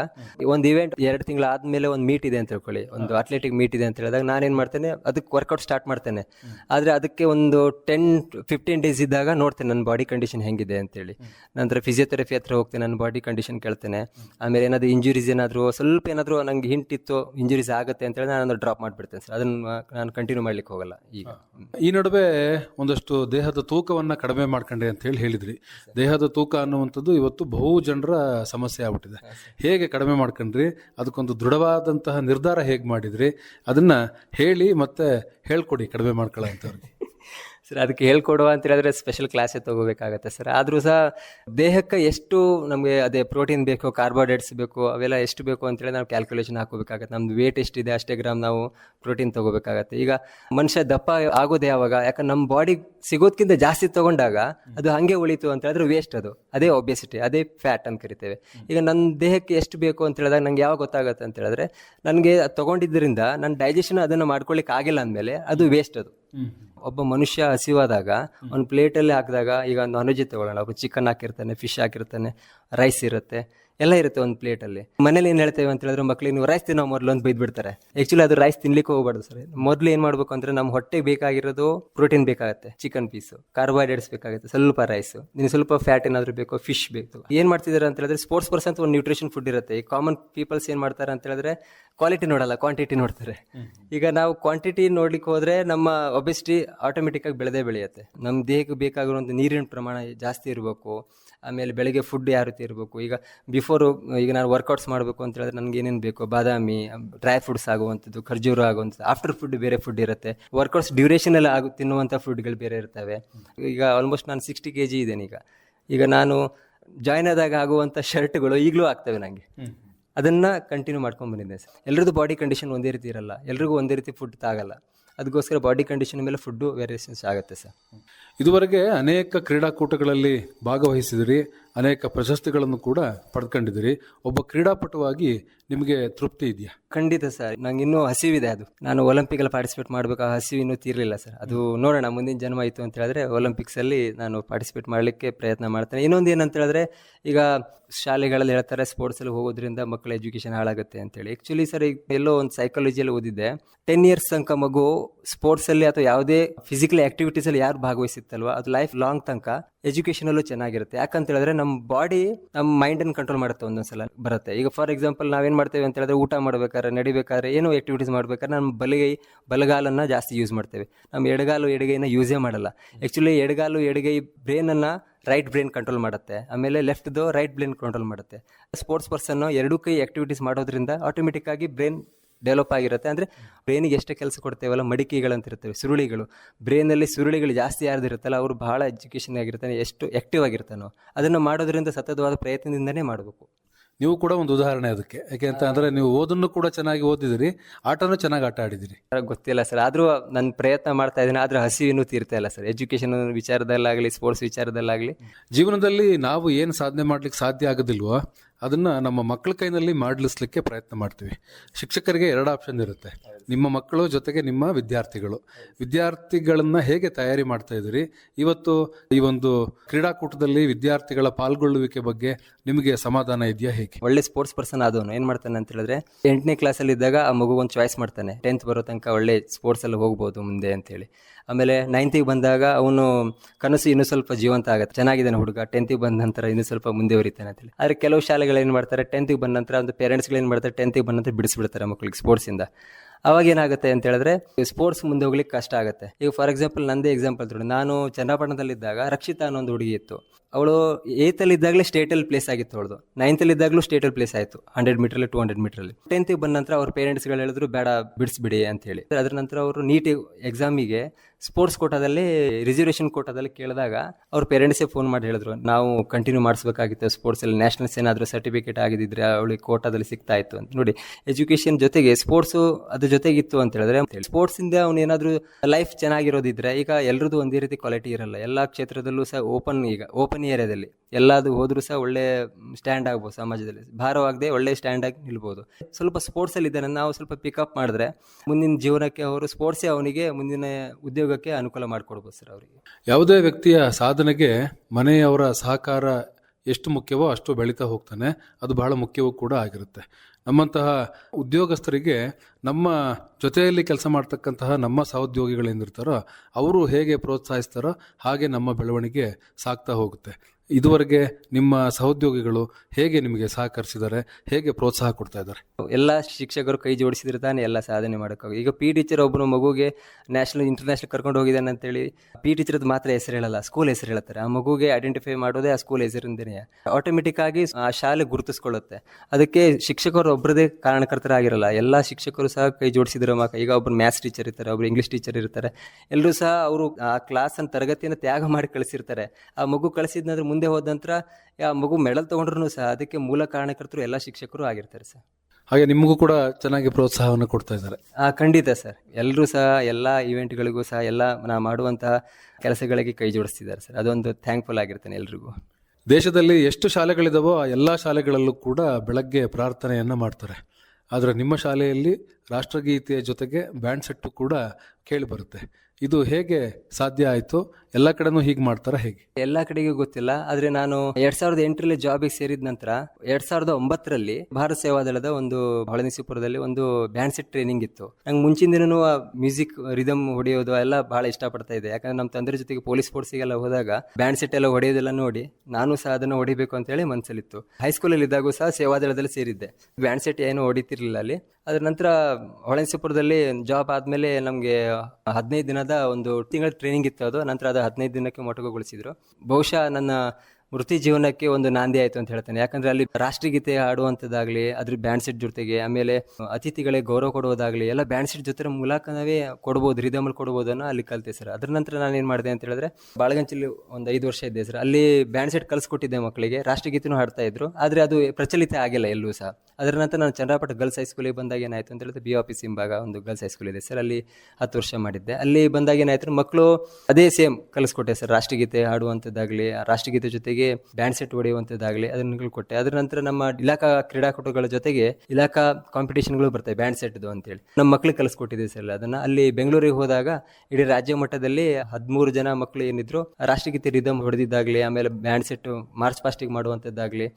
ಒಂದು ಇವೆಂಟ್ ಎರಡು ತಿಂಗಳು ಆದ್ಮೇಲೆ ಒಂದು ಮೀಟ್ ಇದೆ ಅಂತ ತಿಳ್ಕೊಳ್ಳಿ. ಒಂದು ಅಥ್ಲೆಟಿಕ್ ಮೀಟ್ ಇದೆ ಅಂತ ಹೇಳಿದಾಗ ನಾನೇನು ಮಾಡ್ತೇನೆ ಅದಕ್ಕೆ ವರ್ಕೌಟ್ ಸ್ಟಾರ್ಟ್ ಮಾಡ್ತೇನೆ. ಆದರೆ ಅದಕ್ಕೆ ಒಂದು ಟೆನ್ ಫಿಫ್ಟೀನ್ ಡೇಸ್ ಇದ್ದಾಗ ನೋಡ್ತೇನೆ ನನ್ನ ಬಾಡಿ ಕಂಡೀಷನ್ ಹೆಂಗಿದೆ ಅಂತೇಳಿ ನಂತರ ಫಿಸಿಯೋಥೆರಪಿ ಹತ್ರ ಹೋಗ್ತೇನೆ ನನ್ನ ಬಾಡಿ ಕಂಡೀಷನ್ ಕೇಳ್ತೇನೆ. ಆಮೇಲೆ ಏನಾದರೂ ಇಂಜುರೀಸ್ ಏನಾದರೂ ಸ್ವಲ್ಪ ಏನಾದರೂ ನಂಗೆ ಹಿಂಟ್ ಇತ್ತು ಇಂಜುರೀಸ್ ಆಗುತ್ತೆ ಅಂತೇಳಿ ನಾನು ಡ್ರಾಪ್ ಮಾಡಿಬಿಡ್ತೇನೆ ಸರ್. ಅದನ್ನು ನಾನು ಕಂಟಿನ್ಯೂ ಮಾಡ್ಲಿಕ್ಕೆ ಹೋಗಲ್ಲ ಈಗ. ಈ ನಡುವೆ ಒಂದಷ್ಟು ದೇಹದ ತೂಕವನ್ನು ಕಡಿಮೆ ಮಾಡ್ಕೊಂಡೆ ಅಂತ ಹೇಳಿ ಹೇಳಿದ್ರಿ. ದೇಹದ ತೂಕ ಅನ್ನುವಂಥದ್ದು ಇವತ್ತು ಬಹು ಜನರ ಸಮಸ್ಯೆ ಆಗ್ಬಿಟ್ಟಿದೆ. ಹೇಗೆ ಕಡಿಮೆ ಮಾಡ್ಕೊಂಡ್ರಿ? ಅದಕ್ಕೊಂದು ದೃಢವಾದಂತಹ ನಿರ್ಧಾರ ಹೇಗೆ ಮಾಡಿದ್ರಿ? ಅದನ್ನ ಹೇಳಿ ಮತ್ತೆ ಹೇಳ್ಕೊಡಿ ಕಡಿಮೆ ಮಾಡ್ಕೊಳ್ಳೋ ಸರ್, ಅದಕ್ಕೆ ಹೇಳ್ಕೊಡುವ ಅಂತ ಹೇಳಿದ್ರೆ ಸ್ಪೆಷಲ್ ಕ್ಲಾಸೇ ತಗೋಬೇಕಾಗತ್ತೆ ಸರ್. ಆದರೂ ಸಹ ದೇಹಕ್ಕೆ ಎಷ್ಟು ನಮಗೆ ಅದೇ ಪ್ರೋಟೀನ್ ಬೇಕು ಕಾರ್ಬೋಹೈಡ್ರೇಟ್ಸ್ ಬೇಕು, ಅವೆಲ್ಲ ಎಷ್ಟು ಬೇಕು ಅಂತೇಳಿ ನಾವು ಕ್ಯಾಲ್ಕುಲೇಷನ್ ಹಾಕೋಬೇಕಾಗತ್ತೆ ನಮ್ದು ವೇಟ್ ಎಷ್ಟಿದೆ, ಅಷ್ಟೇ ಗ್ರಾಮ್ ನಾವು ಪ್ರೋಟೀನ್ ತಗೋಬೇಕಾಗತ್ತೆ. ಈಗ ಮನುಷ್ಯ ದಪ್ಪ ಆಗೋದೇ ಯಾವಾಗ ಯಾಕಂದ್ರೆ ನಮ್ಮ ಬಾಡಿ ಸಿಗೋದ್ಕಿಂತ ಜಾಸ್ತಿ ತಗೊಂಡಾಗ ಅದು ಹಂಗೆ ಉಳಿತು ಅಂತ ಹೇಳಿದ್ರೆ ವೇಸ್ಟ್ ಅದು. ಅದೇ ಒಬೆಸಿಟಿ ಅದೇ ಫ್ಯಾಟ್ ಅಂತ ಕರಿತೇವೆ. ಈಗ ನನ್ನ ದೇಹಕ್ಕೆ ಎಷ್ಟು ಬೇಕು ಅಂತ ಹೇಳಿದಾಗ ನಂಗೆ ಯಾವಾಗ ಗೊತ್ತಾಗುತ್ತೆ ಅಂತ ಹೇಳಿದ್ರೆ, ನನಗೆ ತಗೊಂಡಿದ್ದರಿಂದ ನನ್ನ ಡೈಜೆಷನ್ ಅದನ್ನು ಮಾಡ್ಕೊಳ್ಳಿಕ್ಕೆ ಆಗಿಲ್ಲ ಅಂದಮೇಲೆ ಅದು ವೇಸ್ಟ್ ಅದು. ಒಬ್ಬ ಮನುಷ್ಯ ಹಸಿವಾದಾಗ ಒಂದು ಪ್ಲೇಟಲ್ಲಿ ಹಾಕಿದಾಗ ಈಗ ನಾನ್ ವೆಜ್ ತಗೊಳ್ಳೋಣ ಒಬ್ಬ ಚಿಕನ್ ಹಾಕಿರ್ತಾನೆ ಫಿಶ್ ಹಾಕಿರ್ತಾನೆ ರೈಸ್ ಇರುತ್ತೆ. ಎಲ್ಲ ಇರುತ್ತೆ ಒಂದು ಪ್ಲೇಟಲ್ಲಿ ಮನೇಲಿ ಏನು ಹೇಳ್ತೇವೆ ಅಂತ ಹೇಳಿದ್ರೆ ಮಕ್ಳಿಗೆ ನೀವು ರೈಸ್ ತಿನ್ನೋ ಮೊದಲು ಅಂತ ಬೈದು ಬಿಡ್ತಾರೆ ಆ್ಯಕ್ಚುಲಿ ಅದು ರೈಸ್ ತಿನ್ಲಿಕ್ಕೆ ಹೋಗ್ಬಾರ್ದು ಸರ್. ಮೊದಲು ಏನು ಮಾಡಬೇಕು ಅಂದರೆ ನಮ್ಮ ಹೊಟ್ಟೆಗೆ ಬೇಕಾಗಿರೋದು ಪ್ರೋಟೀನ್ ಬೇಕಾಗುತ್ತೆ ಚಿಕನ್ ಪೀಸು ಕಾರ್ಬೋಹೈಡ್ರೇಟ್ಸ್ ಬೇಕಾಗುತ್ತೆ ಸ್ವಲ್ಪ ರೈಸ್ ನೀವು ಸ್ವಲ್ಪ ಫ್ಯಾಟ್ ಏನಾದರೂ ಬೇಕು ಫಿಶ್ ಬೇಕು. ಏನು ಮಾಡ್ತಿದ್ದಾರೆ ಅಂತ ಹೇಳಿದ್ರೆ ಸ್ಪೋರ್ಟ್ಸ್ ಪರ್ಸನ್ ಅಂತ ಒಂದು ನ್ಯೂಟ್ರಿಷನ್ ಫುಡ್ ಇರುತ್ತೆ. ಈ ಕಾಮನ್ ಪೀಪಲ್ಸ್ ಏನು ಮಾಡ್ತಾರೆ ಅಂತ ಹೇಳಿದ್ರೆ ಕ್ವಾಲಿಟಿ ನೋಡಲ್ಲ ಕ್ವಾಂಟಿಟಿ ನೋಡ್ತಾರೆ. ಈಗ ನಾವು ಕ್ವಾಂಟಿಟಿ ನೋಡ್ಲಿಕ್ಕೆ ಹೋದ್ರೆ ನಮ್ಮ ಒಬೆಸಿಟಿ ಆಟೋಮೆಟಿಕ್ ಆಗಿ ಬೆಳೆದೇ ಬೆಳೆಯುತ್ತೆ. ನಮ್ಮ ದೇಹಕ್ಕೆ ಬೇಕಾಗಿರುವಂಥ ನೀರಿನ ಪ್ರಮಾಣ ಜಾಸ್ತಿ ಇರಬೇಕು. ಆಮೇಲೆ ಬೆಳಗ್ಗೆ ಫುಡ್ ಯಾವ ರೀತಿ ಇರಬೇಕು? ಈಗ ಬಿಫೋರು ಈಗ ನಾನು ವರ್ಕೌಟ್ಸ್ ಮಾಡಬೇಕು ಅಂತ ಹೇಳಿದ್ರೆ ನನಗೆ ಏನೇನು ಬೇಕು? ಬಾದಾಮಿ ಡ್ರೈ ಫ್ರೂಟ್ಸ್ ಆಗುವಂಥದ್ದು ಖರ್ಜೂರ ಆಗುವಂಥದ್ದು ಆಫ್ಟರ್ ಫುಡ್ ಬೇರೆ ಫುಡ್ ಇರುತ್ತೆ. ವರ್ಕೌಟ್ಸ್ ಡ್ಯೂರೇಷನಲ್ಲಿ ಆಗು ತಿನ್ನುವಂಥ ಫುಡ್ಗಳು ಬೇರೆ ಇರ್ತವೆ. ಈಗ ಆಲ್ಮೋಸ್ಟ್ ನಾನು ಸಿಕ್ಸ್ಟಿ ಕೆ ಜಿ ಇದ್ದೇನೆ ಈಗ. ಈಗ ನಾನು ಜಾಯ್ನ್ ಆದಾಗ ಆಗುವಂಥ ಶರ್ಟ್ಗಳು ಈಗಲೂ ಆಗ್ತವೆ ನನಗೆ ಅದನ್ನು ಕಂಟಿನ್ಯೂ ಮಾಡ್ಕೊಂಡು ಬಂದಿದ್ದೆ ಸರ್. ಎಲ್ಲರದ್ದು ಬಾಡಿ ಕಂಡೀಷನ್ ಒಂದೇ ರೀತಿ ಇರಲ್ಲ. ಎಲ್ರಿಗೂ ಒಂದೇ ರೀತಿ ಫುಡ್ ತಾಗಲ್ಲ. ಅದಕ್ಕೋಸ್ಕರ ಬಾಡಿ ಕಂಡೀಷನ್ ಮೇಲೆ ಫುಡ್ಡು ವೇರಿಯೇಷನ್ಸ್ ಆಗುತ್ತೆ ಸರ್. ಇದುವರೆಗೆ ಅನೇಕ ಕ್ರೀಡಾಕೂಟಗಳಲ್ಲಿ ಭಾಗವಹಿಸಿದಿರಿ, ಅನೇಕ ಪ್ರಶಸ್ತಿಗಳನ್ನು ಕೂಡ ಪಡ್ಕೊಂಡಿದ್ದೀರಿ ಒಬ್ಬ ಕ್ರೀಡಾಪಟುವಾಗಿ ನಿಮಗೆ ತೃಪ್ತಿ ಇದೆಯಾ? ಖಂಡಿತ ಸರ್. ನಂಗೆ ಇನ್ನೂ ಹಸಿವಿದೆ ಅದು. ನಾನು ಒಲಿಂಪಿಕಲ್ಲಿ ಪಾರ್ಟಿಸಿಪೇಟ್ ಮಾಡಬೇಕು, ಆ ಹಸಿವು ಇನ್ನೂ ತೀರಲಿಲ್ಲ ಸರ್. ಅದು ನೋಡೋಣ, ಮುಂದಿನ ಜನ್ಮ ಇತ್ತು ಅಂತ ಹೇಳಿದ್ರೆ ಒಲಿಂಪಿಕ್ಸ್ ಅಲ್ಲಿ ನಾನು ಪಾರ್ಟಿಸಿಪೇಟ್ ಮಾಡಲಿಕ್ಕೆ ಪ್ರಯತ್ನ ಮಾಡ್ತೇನೆ. ಇನ್ನೊಂದು ಏನಂತ ಹೇಳಿದ್ರೆ, ಈಗ ಶಾಲೆಗಳಲ್ಲಿ ಹೇಳ್ತಾರೆ ಸ್ಪೋರ್ಟ್ಸ್ ಅಲ್ಲಿ ಹೋಗೋದ್ರಿಂದ ಮಕ್ಕಳ ಎಜುಕೇಶನ್ ಹಾಳಾಗುತ್ತೆ ಅಂತೇಳಿ ಆಕ್ಚುಲಿ ಸರ್, ಈಗ ಎಲ್ಲೋ ಒಂದು ಸೈಕಾಲಜಿಯಲ್ಲಿ ಓದಿದ್ದೆ. ಟೆನ್ ಇಯರ್ಸ್ ತನಕ ಮಗು ಸ್ಪೋರ್ಟ್ಸಲ್ಲಿ ಅಥವಾ ಯಾವುದೇ ಫಿಸಿಕಲ್ ಆಕ್ಟಿವಿಟೀಸ್ ಅಲ್ಲಿ ಯಾರು ಭಾಗವಹಿಸುತ್ತಲ್ವ ಅದು ಲೈಫ್ ಲಾಂಗ್ ತನಕ ಎಜುಕೇಷನಲ್ಲೂ ಚೆನ್ನಾಗಿರುತ್ತೆ. ಯಾಕಂತ ಹೇಳಿದ್ರೆ ನಮ್ಮ ಬಾಡಿ ನಮ್ಮ ಮೈಂಡನ್ನು ಕಂಟ್ರೋಲ್ ಮಾಡುತ್ತೆ ಒಂದೊಂದ್ಸಲ ಬರುತ್ತೆ. ಈಗ ಫಾರ್ ಎಕ್ಸಾಂಪಲ್ ನಾವೇನು ಮಾಡ್ತೇವೆ ಅಂತ ಹೇಳಿದ್ರೆ ಊಟ ಮಾಡ್ಬೇಕಾದ್ರೆ, ನಡಿಬೇಕಾದ್ರೆ, ಏನೋ ಆ್ಯಕ್ಟಿವಿಟೀಸ್ ಮಾಡ್ಬೇಕಾದ್ರೆ ನಮ್ಮ ಬಲಗೈ, ಬಲಗಾಲನ್ನು ಜಾಸ್ತಿ ಯೂಸ್ ಮಾಡ್ತೇವೆ. ನಮ್ಮ ಎಡಗಾಲು, ಎಡಗೈನ ಯೂಸೇ ಮಾಡಲ್ಲ. ಆ್ಯಕ್ಚುಲಿ ಎಡಗಾಲು, ಎಡಗೈ ಅನ್ನ ರೈಟ್ ಬ್ರೈನ್ ಕಂಟ್ರೋಲ್ ಮಾಡುತ್ತೆ. ಆಮೇಲೆ ಲೆಫ್ಟ್ದು ರೈಟ್ ಬ್ರೈನ್ ಕಂಟ್ರೋಲ್ ಮಾಡುತ್ತೆ. ಸ್ಪೋರ್ಟ್ಸ್ ಪರ್ಸನ್ ಎರಡೂ ಕೈ ಆ್ಯಕ್ಟಿವಿಟೀಸ್ ಮಾಡೋದ್ರಿಂದ ಆಟೋಮೆಟಿಕ್ ಆಗಿ ಬ್ರೈನ್ ಡೆವಲಪ್ ಆಗಿರುತ್ತೆ. ಅಂದರೆ ಬ್ರೈನಿಗೆ ಎಷ್ಟು ಕೆಲಸ ಕೊಡ್ತೇವಲ್ಲ ಮಡಿಕೆಗಳಂತ ಇರ್ತವೆ ಸುರುಳಿಗಳು ಬ್ರೈನಲ್ಲಿ ಸುರುಳಿಗಳು ಜಾಸ್ತಿ ಯಾರ್ದಿರುತ್ತಲ್ಲ ಅವರು ಬಹಳ ಎಜುಕೇಷನ್ ಆಗಿರ್ತಾನೆ ಎಷ್ಟು ಆ್ಯಕ್ಟಿವ್ ಆಗಿರ್ತಾನೋ ಅದನ್ನು ಮಾಡೋದ್ರಿಂದ ಸತತವಾದ ಪ್ರಯತ್ನದಿಂದನೇ ಮಾಡಬೇಕು. ನೀವು ಕೂಡ ಒಂದು ಉದಾಹರಣೆ ಅದಕ್ಕೆ. ಯಾಕೆ ಅಂತ ಅಂದರೆ ನೀವು ಓದನ್ನು ಕೂಡ ಚೆನ್ನಾಗಿ ಓದಿದಿರಿ ಆಟನೂ ಚೆನ್ನಾಗಿ ಆಟ ಆಡಿದಿರಿ. ಗೊತ್ತಿಲ್ಲ ಸರ್. ಆದರೂ ನಾನು ಪ್ರಯತ್ನ ಮಾಡ್ತಾ ಇದ್ದೀನಿ ಆದರೆ ಹಸಿವಿನೂ ತೀರ್ತಾ ಇಲ್ಲ ಸರ್. ಎಜುಕೇಷನ್ ವಿಚಾರದಲ್ಲಾಗಲಿ ಸ್ಪೋರ್ಟ್ಸ್ ವಿಚಾರದಲ್ಲಾಗಲಿ. ಜೀವನದಲ್ಲಿ ನಾವು ಏನು ಸಾಧನೆ ಮಾಡ್ಲಿಕ್ಕೆ ಸಾಧ್ಯ ಆಗೋದಿಲ್ವೋ ಅದನ್ನ ನಮ್ಮ ಮಕ್ಕಳ ಕೈನಲ್ಲಿ ಮಾಡಲಿಸ್ಲಿಕ್ಕೆ ಪ್ರಯತ್ನ ಮಾಡ್ತೀವಿ. ಶಿಕ್ಷಕರಿಗೆ ಎರಡು ಆಪ್ಷನ್ ಇರುತ್ತೆ. ನಿಮ್ಮ ಮಕ್ಕಳು ಜೊತೆಗೆ ನಿಮ್ಮ ವಿದ್ಯಾರ್ಥಿಗಳು. ವಿದ್ಯಾರ್ಥಿಗಳನ್ನು ಹೇಗೆ ತಯಾರಿ ಮಾಡ್ತಾ ಇದ್ದೀರಿ? ಇವತ್ತು ಈ ಒಂದು ಕ್ರೀಡಾಕೂಟದಲ್ಲಿ ವಿದ್ಯಾರ್ಥಿಗಳ ಪಾಲ್ಗೊಳ್ಳುವಿಕೆ ಬಗ್ಗೆ ನಿಮಗೆ ಸಮಾಧಾನ ಇದೆಯಾ ಹೇಗೆ? ಒಳ್ಳೆ ಸ್ಪೋರ್ಟ್ಸ್ ಪರ್ಸನ್ ಆದವನು ಏನು ಮಾಡ್ತಾನೆ ಅಂತ ಹೇಳಿದ್ರೆ ಎಂಟನೇ ಕ್ಲಾಸಲ್ಲಿ ಇದ್ದಾಗ ಆ ಮಗು ಒಂದು ಚಾಯ್ಸ್ ಮಾಡ್ತಾನೆ. ಟೆಂತ್ ಬರೋ ತನಕ ಒಳ್ಳೆ ಸ್ಪೋರ್ಟ್ಸಲ್ಲಿ ಹೋಗ್ಬೋದು ಮುಂದೆ ಅಂತೇಳಿ ಆಮೇಲೆ ನೈನ್ತಿಗೆ ಬಂದಾಗ ಅವನು ಕನಸು ಇನ್ನೂ ಸ್ವಲ್ಪ ಜೀವಂತ ಆಗುತ್ತೆ. ಚೆನ್ನಾಗಿದ್ದಾನೆ ಹುಡುಗ. ಟೆಂತಿಗೆ ಬಂದ ನಂತರ ಇನ್ನೂ ಸ್ವಲ್ಪ ಮುಂದೆ ಹೊರಿತಾನೆ ಅಂತೇಳಿ ಆದರೆ ಕೆಲವು ಶಾಲೆಗಳು ಏನು ಮಾಡ್ತಾರೆ ಟೆಂತಿಗೆ ಬಂದ ನಂತರ ಒಂದು ಪೇರೆಂಟ್ಸ್ಗಳು ಏನು ಮಾಡ್ತಾರೆ ಟೆಂತಿಗೆ ಬಂದ ನಂತರ ಬಿಡಿಸ್ಬಿಡ್ತಾರೆ ಮಕ್ಕಳಿಗೆ ಸ್ಪೋರ್ಟ್ಸಿಂದ ಅವಾಗ ಏನಾಗುತ್ತೆ ಅಂತ ಹೇಳಿದ್ರೆ ಸ್ಪೋರ್ಟ್ಸ್ ಮುಂದೆ ಹೋಗ್ಲಿಕ್ಕೆ ಕಷ್ಟ ಆಗುತ್ತೆ. ಈಗ ಫಾರ್ ಎಕ್ಸಾಂಪಲ್ ನಂದೇ ಎಕ್ಸಾಂಪಲ್ ತಗೊಳ್ಳಿ ನಾನು ಚನ್ನಪಟ್ಟಣದಲ್ಲಿದ್ದಾಗ ರಕ್ಷಿತಾ ಅನ್ನೋ ಒಂದು ಹುಡುಗಿ ಇತ್ತು. ಅವಳು ಏತಲ್ಲಿ ಇದ್ದಾಗಲೇ ಸ್ಟೇಟಲ್ಲಿ ಪ್ಲೇಸ್ ಆಗಿತ್ತು ಅವಳದು. ನೈನ್ತಲ್ಲಿ ಇದ್ದಾಗಲೂ ಸ್ಟೇಟಲ್ಲಿ ಪ್ಲೇಸ್ ಆಯಿತು. ಹಂಡ್ರೆಡ್ ಮೀಟ್ರಲ್ಲಿ ಟೂ ಹಂಡ್ರೆಡ್ ಮೀಟ್ರಲ್ಲಿ ಟೆಂತಿಗೆ ಬಂದ ನಂತರ ಅವ್ರ ಪೇರೆಂಟ್ಸ್ಗಳು ಹೇಳಿದ್ರು, ಬೇಡ, ಬಿಡಿಸ್ಬಿಡಿ ಅಂತ ಹೇಳಿ. ಅದ್ರ ನಂತರ ಅವರು ನೀಟ್ ಎಕ್ಸಾಮಿಗೆ ಸ್ಪೋರ್ಟ್ಸ್ ಕೋಟಾದಲ್ಲಿ ರಿಸರ್ವೇಷನ್ ಕೋಟಾದಲ್ಲಿ ಕೇಳಿದಾಗ ಅವ್ರ ಪೇರೆಂಟ್ಸೇ ಫೋನ್ ಮಾಡಿ ಹೇಳಿದ್ರು, ನಾವು ಕಂಟಿನ್ಯೂ ಮಾಡಿಸ್ಬೇಕಾಗಿತ್ತು ಸ್ಪೋರ್ಟ್ಸಲ್ಲಿ ನ್ಯಾಷನಲ್ಸ್ ಏನಾದರೂ ಸರ್ಟಿಫಿಕೇಟ್ ಆಗಿದ್ದಿದ್ರೆ ಅವಳಿಗೆ ಕೋಟಾದಲ್ಲಿ ಸಿಗ್ತಾ ಇತ್ತು ಅಂತ. ನೋಡಿ ಎಜುಕೇಷನ್ ಜೊತೆಗೆ ಸ್ಪೋರ್ಟ್ಸು ಅದ್ರ ಜೊತೆಗಿತ್ತು ಅಂತ ಹೇಳಿದ್ರೆ ಸ್ಪೋರ್ಟ್ಸಿಂದ ಅವ್ನು ಏನಾದರೂ ಲೈಫ್ ಚೆನ್ನಾಗಿರೋದಿದ್ರೆ ಈಗ ಎಲ್ಲರದ್ದು ಒಂದೇ ರೀತಿ ಕ್ವಾಲಿಟಿ ಇರಲ್ಲ. ಎಲ್ಲ ಕ್ಷೇತ್ರದಲ್ಲೂ ಸಹ ಓಪನ್ ಈಗ ಓಪನ್ ಏರಿಯಾದಲ್ಲಿ ಎಲ್ಲದು ಹೋದರೂ ಸಹ ಒಳ್ಳೆ ಸ್ಟ್ಯಾಂಡ್ ಆಗ್ಬೋದು ಸಮಾಜದಲ್ಲಿ. ಭಾರವಾಗದೆ ಒಳ್ಳೆ ಸ್ಟ್ಯಾಂಡ್ ಆಗಿ ನಿಲ್ಬೋದು. ಸ್ವಲ್ಪ ಸ್ಪೋರ್ಟ್ಸಲ್ಲಿ ಇದ್ದಾನೆ, ನಾವು ಸ್ವಲ್ಪ ಪಿಕಪ್ ಮಾಡಿದ್ರೆ ಮುಂದಿನ ಜೀವನಕ್ಕೆ ಅವರು ಸ್ಪೋರ್ಟ್ಸೇ ಅವನಿಗೆ ಮುಂದಿನ ಉದ್ಯೋಗಕ್ಕೆ ಅನುಕೂಲ ಮಾಡಿಕೊಡ್ಬೋದು ಸರ್ ಅವರಿಗೆ. ಯಾವುದೇ ವ್ಯಕ್ತಿಯ ಸಾಧನೆಗೆ ಮನೆಯವರ ಸಹಕಾರ ಎಷ್ಟು ಮುಖ್ಯವೋ ಅಷ್ಟು ಬೆಳೀತಾ ಹೋಗ್ತಾನೆ. ಅದು ಬಹಳ ಮುಖ್ಯವೂ ಕೂಡ ಆಗಿರುತ್ತೆ. ನಮ್ಮಂತಹ ಉದ್ಯೋಗಸ್ಥರಿಗೆ ನಮ್ಮ ಜೊತೆಯಲ್ಲಿ ಕೆಲಸ ಮಾಡ್ತಕ್ಕಂತಹ ನಮ್ಮ ಸಹೋದ್ಯೋಗಿಗಳೇನಿರ್ತಾರೋ ಅವರು ಹೇಗೆ ಪ್ರೋತ್ಸಾಹಿಸ್ತಾರೋ ಹಾಗೆ ನಮ್ಮ ಬೆಳವಣಿಗೆ ಸಾಗ್ತಾ ಹೋಗುತ್ತೆ. ಇದುವರೆಗೆ ನಿಮ್ಮ ಸಹೋದ್ಯೋಗಿಗಳು ಹೇಗೆ ನಿಮಗೆ ಸಹಕರಿಸಿದ್ದಾರೆ, ಹೇಗೆ ಪ್ರೋತ್ಸಾಹ ಕೊಡ್ತಾ ಇದ್ದಾರೆ? ಎಲ್ಲ ಶಿಕ್ಷಕರು ಕೈ ಜೋಡಿಸಿದ್ರೆ ತಾನೇ ಎಲ್ಲ ಸಾಧನೆ ಮಾಡೋಕ್ಕಾಗ ಈಗ ಪಿ ಟೀಚರ್ ಒಬ್ಬನ ಮಗುಗೆ ನ್ಯಾಷನಲ್ ಇಂಟರ್ನ್ಯಾಷನಲ್ ಕರ್ಕೊಂಡು ಹೋಗಿದ್ದಾನೆ ಅಂತೇಳಿ ಪಿ ಟೀಚರ್ದು ಮಾತ್ರ ಹೆಸರು ಹೇಳಲ್ಲ ಸ್ಕೂಲ್ ಹೆಸರು ಹೇಳ್ತಾರೆ ಆ ಮಗುಗೆ ಐಡೆಂಟಿಫೈ ಮಾಡೋದೇ ಆ ಸ್ಕೂಲ್ ಹೆಸರಿಂದನೇ. ಆಟೋಮೆಟಿಕ್ ಆಗಿ ಆ ಶಾಲೆ ಗುರುತಿಸ್ಕೊಳ್ಳುತ್ತೆ. ಅದಕ್ಕೆ ಶಿಕ್ಷಕರು ಒಬ್ಬರದೇ ಕಾರಣಕರ್ತರಾಗಿರಲ್ಲ. ಎಲ್ಲ ಶಿಕ್ಷಕರು ಸಹ ಕೈ ಜೋಡಿಸಿದ್ರು ಮಾಕ ಈಗ ಒಬ್ಬರು ಮ್ಯಾಥ್ಸ್ ಟೀಚರ್ ಇರ್ತಾರೆ, ಒಬ್ರು ಇಂಗ್ಲೀಷ್ ಟೀಚರ್ ಇರ್ತಾರೆ. ಎಲ್ಲರೂ ಸಹ ಅವರು ಆ ಕ್ಲಾಸ್ ಅನ್ನು ತರಗತಿಯನ್ನು ತ್ಯಾಗ ಮಾಡಿ ಕಳಿಸಿರ್ತಾರೆ. ಆ ಮಗು ಕಳಿಸಿದ್ನಂದ್ರೆ ಮುಂದೆ ಹೋದ ನಂತರ ಮಗು ಮೆಡಲ್ ತಗೊಂಡ್ರು ಸಹ ಅದಕ್ಕೆ ಮೂಲ ಕಾರಣಕರ್ತರು ಎಲ್ಲ ಶಿಕ್ಷಕರು ಆಗಿರ್ತಾರೆ ಸರ್. ಹಾಗೆ ನಿಮಗೂ ಕೂಡ ಚೆನ್ನಾಗಿ ಪ್ರೋತ್ಸಾಹವನ್ನು ಕೊಡ್ತಾ ಇದ್ದಾರೆ. ಆ, ಖಂಡಿತ ಸರ್. ಎಲ್ಲರೂ ಸಹ ಎಲ್ಲ ಇವೆಂಟ್ಗಳಿಗೂ ಸಹ ಎಲ್ಲ ನಾ ಮಾಡುವಂತಹ ಕೆಲಸಗಳಿಗೆ ಕೈ ಜೋಡಿಸ್ತಿದ್ದಾರೆ ಸರ್. ಅದೊಂದು ಥ್ಯಾಂಕ್ಫುಲ್ ಆಗಿರ್ತೇನೆ ಎಲ್ರಿಗೂ. ದೇಶದಲ್ಲಿ ಎಷ್ಟು ಶಾಲೆಗಳಿದಾವೋ ಆ ಎಲ್ಲ ಶಾಲೆಗಳಲ್ಲೂ ಕೂಡ ಬೆಳಗ್ಗೆ ಪ್ರಾರ್ಥನೆಯನ್ನು ಮಾಡ್ತಾರೆ. ಆದರೆ ನಿಮ್ಮ ಶಾಲೆಯಲ್ಲಿ ರಾಷ್ಟ್ರಗೀತೆಯ ಜೊತೆಗೆ ಬ್ಯಾಂಡ್ ಸೆಟ್ಟು ಕೂಡ ಕೇಳಿ ಬರುತ್ತೆ. ಇದು ಹೇಗೆ ಸಾಧ್ಯ ಆಯಿತು? ಎಲ್ಲ ಕಡೆನೂ ಹೀಗೆ ಮಾಡ್ತಾರಾ ಹೇಗೆ? ಎಲ್ಲ ಕಡೆಗೂ ಗೊತ್ತಿಲ್ಲ, ಆದ್ರೆ ನಾನು ಎರಡ್ ಸಾವಿರದ ಎಂಟರಲ್ಲಿ ಜಾಬಿಗೆ ಸೇರಿದ ನಂತರ ಎರಡ್ ಸಾವಿರದ ಒಂಬತ್ತರಲ್ಲಿ ಭಾರತ ಸೇವಾದಳದ ಒಂದು ಹೊಳನಿಸಿಪುರದಲ್ಲಿ ಒಂದು ಬ್ಯಾಂಡ್ ಸೆಟ್ ಟ್ರೈನಿಂಗ್ ಇತ್ತು. ನಂಗೆ ಮುಂಚಿನ ಮ್ಯೂಸಿಕ್ ರಿದಮ್ ಹೊಡೆಯೋದು ಎಲ್ಲ ಬಹಳ ಇಷ್ಟಪಡ್ತಾ ಇದೆ ಯಾಕಂದ್ರೆ ನಮ್ಮ ತಂದೆ ಜೊತೆಗೆ ಪೊಲೀಸ್ ಸ್ಪೋರ್ಟ್ಸಿಗೆಲ್ಲ ಹೋದಾಗ ಬ್ಯಾಂಡ್ ಸೆಟ್ ಎಲ್ಲ ಹೊಡೆಯೋದೆಲ್ಲ ನೋಡಿ ನಾನು ಸಹ ಅದನ್ನು ಹೊಡಿಬೇಕು ಅಂತ ಹೇಳಿ ಮನಸ್ಸಲ್ಲಿತ್ತು ಹೈಸ್ಕೂಲಲ್ಲಿ ಇದ್ದಾಗೂ ಸಹ ಸೇವಾದಳದಲ್ಲಿ ಸೇರಿದ್ದೆ. ಬ್ಯಾಂಡ್ ಸೆಟ್ ಏನು ಹೊಡಿತಿರ್ಲಿಲ್ಲ ಅಲ್ಲಿ. ಅದ್ರ ನಂತರ ಹೊಳೆಸಿಪುರದಲ್ಲಿ ಜಾಬ್ ಆದಮೇಲೆ ನಮಗೆ ಹದಿನೈದು ದಿನದ ಒಂದು ತಿಂಗಳ ಟ್ರೈನಿಂಗ್ ಇತ್ತು ಅದು. ನಂತರ ಅದು ಹದಿನೈದು ದಿನಕ್ಕೆ ಮೊಟಕುಗೊಳಿಸಿದ್ರು. ಬಹುಶಃ ನನ್ನ ವೃತ್ತಿ ಜೀವನಕ್ಕೆ ಒಂದು ನಾಂದಿ ಆಯಿತು ಅಂತ ಹೇಳ್ತೇನೆ. ಯಾಕಂದ್ರೆ ಅಲ್ಲಿ ರಾಷ್ಟ್ರಗೀತೆ ಹಾಡುವಂಥದ್ದಾಗಲಿ, ಅದ್ರ ಬ್ಯಾಂಡ್ ಸೆಟ್ ಜೊತೆಗೆ, ಆಮೇಲೆ ಅತಿಥಿಗಳಿಗೆ ಗೌರವ ಕೊಡುವುದಾಗಲಿ, ಎಲ್ಲ ಬ್ಯಾಂಡ್ ಸೆಟ್ ಜೊತೆ ಮೂಲಕವೇ ಕೊಡ್ಬೋದು ರಿದಮಲ್ಲಿ ಕೊಡ್ಬೋದು ಅನ್ನೋ ಅಲ್ಲಿ ಕಲಿತೆ ಸರ್. ಅದ್ರ ನಂತರ ನಾನು ಏನು ಮಾಡಿದೆ ಅಂತ ಹೇಳಿದ್ರೆ, ಬಾಳಗಂಚಲ್ಲಿ ಒಂದು ಐದು ವರ್ಷ ಇದ್ದೆ ಸರ್. ಅಲ್ಲಿ ಬ್ಯಾಂಡ್ ಸೆಟ್ ಕಲಿಸ್ಕೊಟ್ಟಿದ್ದೆ ಮಕ್ಕಳಿಗೆ ರಾಷ್ಟ್ರಗೀತೆನೂ ಹಾಡ್ತಾ ಇದ್ರು. ಆದರೆ ಅದು ಪ್ರಚಲಿತ ಆಗಿಲ್ಲ ಎಲ್ಲೂ ಸಹ. ಅದರ ನಂತರ ನಾನು ಚಂದ್ರಪಟ್ಟ ಗರ್ಲ್ಸ್ ಹೈಸ್ಕೂಲಿಗೆ ಬಂದಾಗ ಏನಾಯ್ತು ಅಂತ ಹೇಳಿದ್ರೆ ಬಿ ಆಫೀಸ್ ಹಿಂಭಾಗ ಒಂದು ಗರ್ಲ್ಸ್ ಹೈಸ್ಕೂಲ್ ಇದೆ ಸರ್. ಅಲ್ಲಿ ಹತ್ತು ವರ್ಷ ಮಾಡಿದ್ದೆ. ಅಲ್ಲಿ ಬಂದಾಗ ಏನಾಯ್ತು ಮಕ್ಕಳು ಅದೇ ಸೇಮ್ ಕಲಿಸ್ಕೊಟ್ಟೆ ಸರ್. ರಾಷ್ಟ್ರಗೀತೆ ಹಾಡುವಂಥದ್ದಾಗಲಿ, ರಾಷ್ಟ್ರಗೀತೆ ಜೊತೆಗೆ ಬ್ಯಾಂಡ್ ಸೆಟ್ ಹೊಡೆಯುವಂಥದ್ದಾಗಲಿ ಅದನ್ನು ಕೊಟ್ಟೆ. ಅದರ ನಂತರ ನಮ್ಮ ಇಲಾಖಾ ಕ್ರೀಡಾಕೂಟಗಳ ಜೊತೆಗೆ ಇಲಾಖಾ ಕಾಂಪಿಟೇಷನ್ಗಳು ಬರ್ತವೆ, ಬ್ಯಾಂಡ್ ಸೆಟ್ದು ಅಂತೇಳಿ. ನಮ್ಮ ಮಕ್ಳಿಗೆ ಕಲಿಸ್ಕೊಟ್ಟಿದ್ದೀವಿ ಸರ್ ಅದನ್ನು ಅಲ್ಲಿ ಬೆಂಗಳೂರಿಗೆ ಹೋದಾಗ ಇಡೀ ರಾಜ್ಯ ಮಟ್ಟದಲ್ಲಿ ಹದಿಮೂರು ಜನ ಮಕ್ಕಳು ಏನಿದ್ರು ರಾಷ್ಟ್ರಗೀತೆ ರಿದಮ್ ಹೊಡೆದಿದ್ದಾಗಲಿ, ಆಮೇಲೆ ಬ್ಯಾಂಡ್ ಸೆಟ್ ಮಾರ್ಚ್ ಪಾಸ್ಟಿಗೆ ಮಾಡುವಂಥದ್ದಾಗಲಿ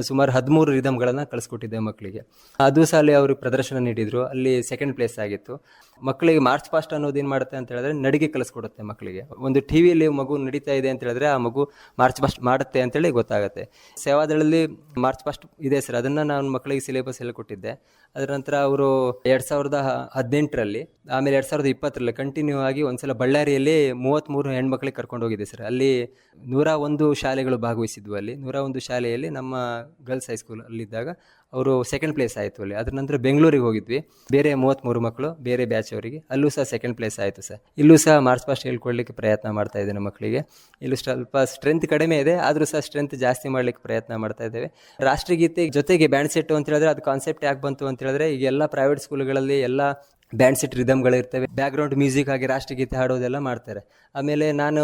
ಸುಮಾರು ಹದಿಮೂರು ರಿದಮ್ಗಳನ್ನು ಕಳಿಸ್ಕೊಟ್ಟಿದ್ದೆ ಮಕ್ಕಳಿಗೆ ಅದು ಸಾಲಿ ಅಲ್ಲಿ ಅವರು ಪ್ರದರ್ಶನ ನೀಡಿದ್ರು. ಅಲ್ಲಿ ಸೆಕೆಂಡ್ ಪ್ಲೇಸ್ ಆಗಿತ್ತು. ಮಕ್ಕಳಿಗೆ ಮಾರ್ಚ್ ಪಾಸ್ಟ್ ಅನ್ನೋದು ಏನು ಮಾಡುತ್ತೆ ಅಂತ ಹೇಳಿದ್ರೆ ನಡಿಗೆ ಕಲಿಸ್ಕೊಡುತ್ತೆ ಮಕ್ಕಳಿಗೆ ಒಂದು ಟಿವಿಯಲ್ಲಿ ಮಗು ನಡೀತಾ ಇದೆ ಅಂತ ಹೇಳಿದ್ರೆ ಆ ಮಗು ಮಾರ್ಚ್ ಪಾಸ್ಟ್ ಮಾಡುತ್ತೆ ಅಂತೇಳಿ ಗೊತ್ತಾಗುತ್ತೆ. ಸೇವಾದಳಲ್ಲಿ ಮಾರ್ಚ್ ಪಾಸ್ಟ್ ಇದೆ ಸರ್. ಅದನ್ನು ನಾನು ಮಕ್ಕಳಿಗೆ ಸಿಲೆಬಸ್ ಎಲ್ಲ ಕೊಟ್ಟಿದ್ದೆ. ಅದರ ನಂತರ ಅವರು ಎರಡು ಸಾವಿರದ ಹದಿನೆಂಟರಲ್ಲಿ, ಆಮೇಲೆ ಎರಡು ಸಾವಿರದ ಇಪ್ಪತ್ತರಲ್ಲಿ ಕಂಟಿನ್ಯೂ ಆಗಿ ಒಂದ್ಸಲ ಬಳ್ಳಾರಿಯಲ್ಲಿ ಮೂವತ್ತ್ಮೂರು ಹೆಣ್ಮಕ್ಳಿಗೆ ಕರ್ಕೊಂಡು ಹೋಗಿದ್ದೆ ಸರ್ ಅಲ್ಲಿ ನೂರ ಒಂದು ಶಾಲೆಗಳು ಭಾಗವಹಿಸಿದ್ವು ಅಲ್ಲಿ. ನೂರ ಒಂದು ಶಾಲೆಯಲ್ಲಿ ನಮ್ಮ ಗರ್ಲ್ಸ್ ಹೈಸ್ಕೂಲ್ ಅಲ್ಲಿದ್ದಾಗ ಅವರು ಸೆಕೆಂಡ್ ಪ್ಲೇಸ್ ಆಯಿತು ಅಲ್ಲಿ. ಅದ್ರ ನಂತರ ಬೆಂಗಳೂರಿಗೆ ಹೋಗಿದ್ವಿ. ಬೇರೆ ಮೂವತ್ತ್ಮೂರು ಮಕ್ಕಳು ಬೇರೆ ಬ್ಯಾಚ್ ಅವರಿಗೆ. ಅಲ್ಲೂ ಸಹ ಸೆಕೆಂಡ್ ಪ್ಲೇಸ್ ಆಯಿತು ಸರ್. ಇಲ್ಲೂ ಸಹ ಮಾರ್ಚ್ ಪಾಸ್ಟ್ ಹೇಳ್ಕೊಡ್ಲಿಕ್ಕೆ ಪ್ರಯತ್ನ ಮಾಡ್ತಾ ಇದ್ದೇನೆ ಮಕ್ಕಳಿಗೆ. ಇಲ್ಲೂ ಸ್ವಲ್ಪ ಸ್ಟ್ರೆಂತ್ ಕಡಿಮೆ ಇದೆ, ಆದರೂ ಸಹ ಸ್ಟ್ರೆಂತ್ ಜಾಸ್ತಿ ಮಾಡ್ಲಿಕ್ಕೆ ಪ್ರಯತ್ನ ಮಾಡ್ತಾ ಇದ್ದೇವೆ. ರಾಷ್ಟ್ರಗೀತೆ ಜೊತೆಗೆ ಬ್ಯಾಂಡ್ ಸೆಟ್ ಅಂತ ಹೇಳಿದ್ರೆ ಅದು ಕಾನ್ಸೆಪ್ಟ್ ಯಾಕೆ ಬಂತು ಅಂತ ಹೇಳಿದ್ರೆ, ಈಗ ಎಲ್ಲ ಪ್ರೈವೇಟ್ ಸ್ಕೂಲ್ಗಳಲ್ಲಿ ಎಲ್ಲ ಬ್ಯಾಂಡ್ ಸೆಟ್ ರಿದಮ್ಗಳಿರ್ತವೆ ಬ್ಯಾಕ್ಗ್ರೌಂಡ್ ಮ್ಯೂಸಿಕ್ ಆಗಿ ರಾಷ್ಟ್ರಗೀತೆ ಹಾಡೋದೆಲ್ಲ ಮಾಡ್ತಾರೆ. ಆಮೇಲೆ ನಾನು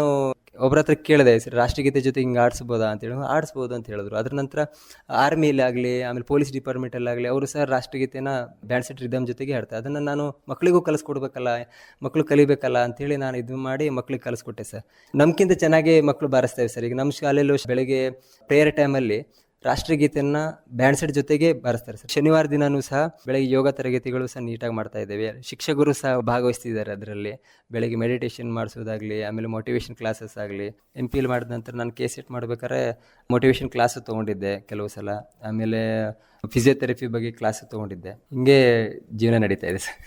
ಒಬ್ಬರ ಹತ್ರ ಕೇಳಿದೆ ಸರ್ ರಾಷ್ಟ್ರಗೀತೆ ಜೊತೆ ಹಿಂಗೆ ಆಡಿಸ್ಬೋದಾ? ಅಂತೇಳಿ "ಹ್ಮ್, ಆಡಿಸ್ಬೋದು ಅಂತ ಹೇಳಿದ್ರು. ಅದ್ರ ನಂತರ ಆರ್ಮಿಲಾಗಲಿ ಆಮೇಲೆ ಪೊಲೀಸ್ ಡಿಪಾರ್ಟ್ಮೆಂಟಲ್ಲಾಗಲಿ ಅವರು ಸಹ ರಾಷ್ಟ್ರಗೀತೆನ ಬ್ಯಾಂಡ್ ಸೆಟ್ ರಿದಮ್ ಜೊತೆಗೆ ಹೇಳ್ತಾರೆ ಅದನ್ನು ನಾನು ಮಕ್ಕಳಿಗೂ ಕಲಿಸ್ಕೊಡ್ಬೇಕಲ್ಲ ಮಕ್ಕಳು ಕಲಿಬೇಕಲ್ಲ ಅಂತೇಳಿ ನಾನು ಇದು ಮಾಡಿ ಮಕ್ಕಳಿಗೆ ಕಲಿಸ್ಕೊಟ್ಟೆ ಸರ್. ನಮ್ಗಿಂತ ಚೆನ್ನಾಗಿ ಮಕ್ಕಳು ಬಾರಿಸ್ತೇವೆ ಸರ್. ಈಗ ನಮ್ಮ ಶಾಲೆಯಲ್ಲೂ ಬೆಳಗ್ಗೆ ಪ್ರೇಯರ್ ಟೈಮಲ್ಲಿ ರಾಷ್ಟ್ರಗೀತೆಯನ್ನ ಬ್ಯಾಂಡ್ ಸೆಟ್ ಜೊತೆಗೆ ಬಾರಿಸ್ತಾರೆ ಸರ್. ಶನಿವಾರ ದಿನವೂ ಸಹ ಬೆಳಗ್ಗೆ ಯೋಗ ತರಗತಿಗಳು ಸಹ ನೀಟಾಗಿ ಮಾಡ್ತಾ ಇದ್ದೇವೆ. ಶಿಕ್ಷಕರು ಸಹ ಭಾಗವಹಿಸ್ತಿದ್ದಾರೆ ಅದರಲ್ಲಿ. ಬೆಳಗ್ಗೆ ಮೆಡಿಟೇಷನ್ ಮಾಡಿಸೋದಾಗಲಿ, ಆಮೇಲೆ ಮೋಟಿವೇಶನ್ ಕ್ಲಾಸಸ್ ಆಗಲಿ ಎಂ ಪಿ ಎಲ್ ಮಾಡಿದ ನಂತರ ನಾನು ಕೆ ಸೆಟ್ ಮಾಡ್ಬೇಕಾದ್ರೆ ಮೋಟಿವೇಶನ್ ಕ್ಲಾಸ್ ತೊಗೊಂಡಿದ್ದೆ ಕೆಲವು ಸಲ. ಆಮೇಲೆ ಫಿಸಿಯೋಥೆರಪಿ ಬಗ್ಗೆ ಕ್ಲಾಸ್ ತೊಗೊಂಡಿದ್ದೆ. ಹಿಂಗೆ ಜೀವನ ನಡೀತಾ ಇದೆ ಸರ್.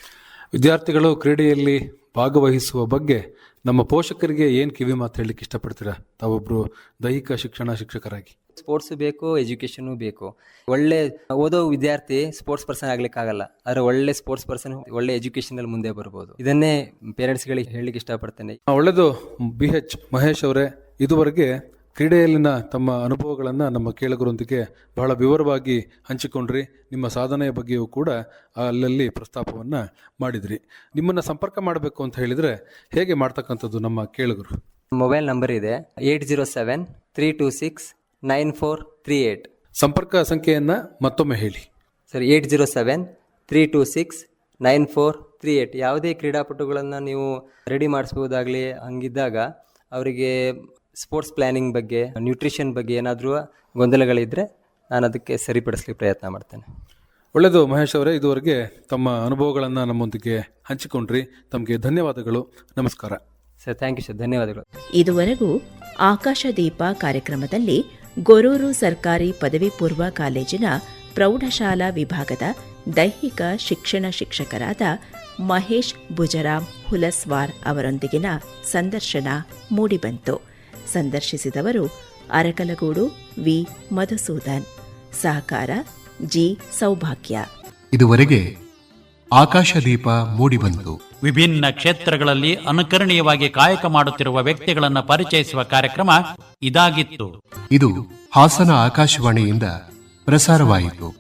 ವಿದ್ಯಾರ್ಥಿಗಳು ಕ್ರೀಡೆಯಲ್ಲಿ ಭಾಗವಹಿಸುವ ಬಗ್ಗೆ ನಮ್ಮ ಪೋಷಕರಿಗೆ ಏನು ಕಿವಿ ಮಾತು ಹೇಳಲಿಕ್ಕೆ ಇಷ್ಟಪಡ್ತೀರಾ? ತಾವೊಬ್ಬರು ದೈಹಿಕ ಶಿಕ್ಷಣ ಶಿಕ್ಷಕರಾಗಿ. ಸ್ಪೋರ್ಟ್ಸ್ ಬೇಕು ಎಜುಕೇಷನು ಬೇಕು. ಒಳ್ಳೆ ಓದೋ ವಿದ್ಯಾರ್ಥಿ ಸ್ಪೋರ್ಟ್ಸ್ ಪರ್ಸನ್ ಆಗ್ಲಿಕ್ಕಾಗಲ್ಲ. ಆದರೆ ಒಳ್ಳೆ ಸ್ಪೋರ್ಟ್ಸ್ ಪರ್ಸನ್ ಒಳ್ಳೆ ಎಜುಕೇಷನಲ್ಲಿ ಮುಂದೆ ಬರ್ಬೋದು. ಇದನ್ನೇ ಪೇರೆಂಟ್ಸ್ಗಳಿಗೆ ಹೇಳಲಿಕ್ಕೆ ಇಷ್ಟಪಡ್ತೇನೆ. ಒಳ್ಳೆದು ಒಳ್ಳೆಯದು ಬಿ ಎಚ್ ಮಹೇಶ್ ಅವರೇ. ಇದುವರೆಗೆ ಕ್ರೀಡೆಯಲ್ಲಿನ ತಮ್ಮ ಅನುಭವಗಳನ್ನು ನಮ್ಮ ಕೇಳಗರೊಂದಿಗೆ ಬಹಳ ವಿವರವಾಗಿ ಹಂಚಿಕೊಂಡ್ರಿ. ನಿಮ್ಮ ಸಾಧನೆಯ ಬಗ್ಗೆಯೂ ಕೂಡ ಅಲ್ಲಲ್ಲಿ ಪ್ರಸ್ತಾಪವನ್ನು ಮಾಡಿದ್ರಿ. ನಿಮ್ಮನ್ನು ಸಂಪರ್ಕ ಮಾಡಬೇಕು ಅಂತ ಹೇಳಿದರೆ ಹೇಗೆ ಮಾಡ್ತಕ್ಕಂಥದ್ದು ನಮ್ಮ ಕೇಳುಗರು? ಮೊಬೈಲ್ ನಂಬರ್ ಇದೆ eight zero seven three two six nine four three eight ಸಂಪರ್ಕ ಸಂಖ್ಯೆಯನ್ನು ಮತ್ತೊಮ್ಮೆ ಹೇಳಿ. Sir eight zero seven three two six nine four three eight ಯಾವುದೇ ಕ್ರೀಡಾಪಟುಗಳನ್ನು ನೀವು ರೆಡಿ ಮಾಡಿಸ್ಬೋದಾಗಲಿ ಹಂಗಿದ್ದಾಗ ಅವರಿಗೆ ಸ್ಪೋರ್ಟ್ಸ್ ಪ್ಲ್ಯಾನಿಂಗ್ ಬಗ್ಗೆ ನ್ಯೂಟ್ರಿಷನ್ ಬಗ್ಗೆ ಏನಾದರೂ ಗೊಂದಲಗಳಿದ್ದರೆ ನಾನು ಅದಕ್ಕೆ ಸರಿಪಡಿಸ್ಲಿಕ್ಕೆ ಪ್ರಯತ್ನ ಮಾಡ್ತೇನೆ. ಒಳ್ಳೆಯದು ಮಹೇಶ್ ಅವರೇ ಇದುವರೆಗೆ ತಮ್ಮ ಅನುಭವಗಳನ್ನು ನಮ್ಮೊಂದಿಗೆ ಹಂಚಿಕೊಂಡ್ರಿ. ತಮಗೆ ಧನ್ಯವಾದಗಳು. ನಮಸ್ಕಾರ. ಸರ್ ಥ್ಯಾಂಕ್ ಯು ಸರ್ ಧನ್ಯವಾದಗಳು. ಇದುವರೆಗೂ ಆಕಾಶ ದೀಪ ಕಾರ್ಯಕ್ರಮದಲ್ಲಿ ಗೊರೂರು ಸರ್ಕಾರಿ ಪದವಿ ಪೂರ್ವ ಕಾಲೇಜಿನ ಪ್ರೌಢಶಾಲಾ ವಿಭಾಗದ ದೈಹಿಕ ಶಿಕ್ಷಣ ಶಿಕ್ಷಕರಾದ ಮಹೇಶ್ ಬುಜರಾಮ್ ಹುಲಸ್ವಾರ್ ಅವರೊಂದಿಗಿನ ಸಂದರ್ಶನ ಮೂಡಿಬಂತು. ಸಂದರ್ಶಿಸಿದವರು ಅರಕಲಗೂಡು ವಿ. ಮಧುಸೂದನ್. ಸಹಕಾರ ಜಿ. ಸೌಭಾಗ್ಯ. ಇದುವರೆಗೆ ಆಕಾಶದೀಪ ಮೂಡಿಬಂತು. ವಿಭಿನ್ನ ಕ್ಷೇತ್ರಗಳಲ್ಲಿ ಅನುಕರಣೀಯವಾಗಿ ಕಾಯಕ ಮಾಡುತ್ತಿರುವ ವ್ಯಕ್ತಿಗಳನ್ನು ಪರಿಚಯಿಸುವ ಕಾರ್ಯಕ್ರಮ ಇದಾಗಿತ್ತು. ಇದು ಹಾಸನ ಆಕಾಶವಾಣಿಯಿಂದ ಪ್ರಸಾರವಾಯಿತು.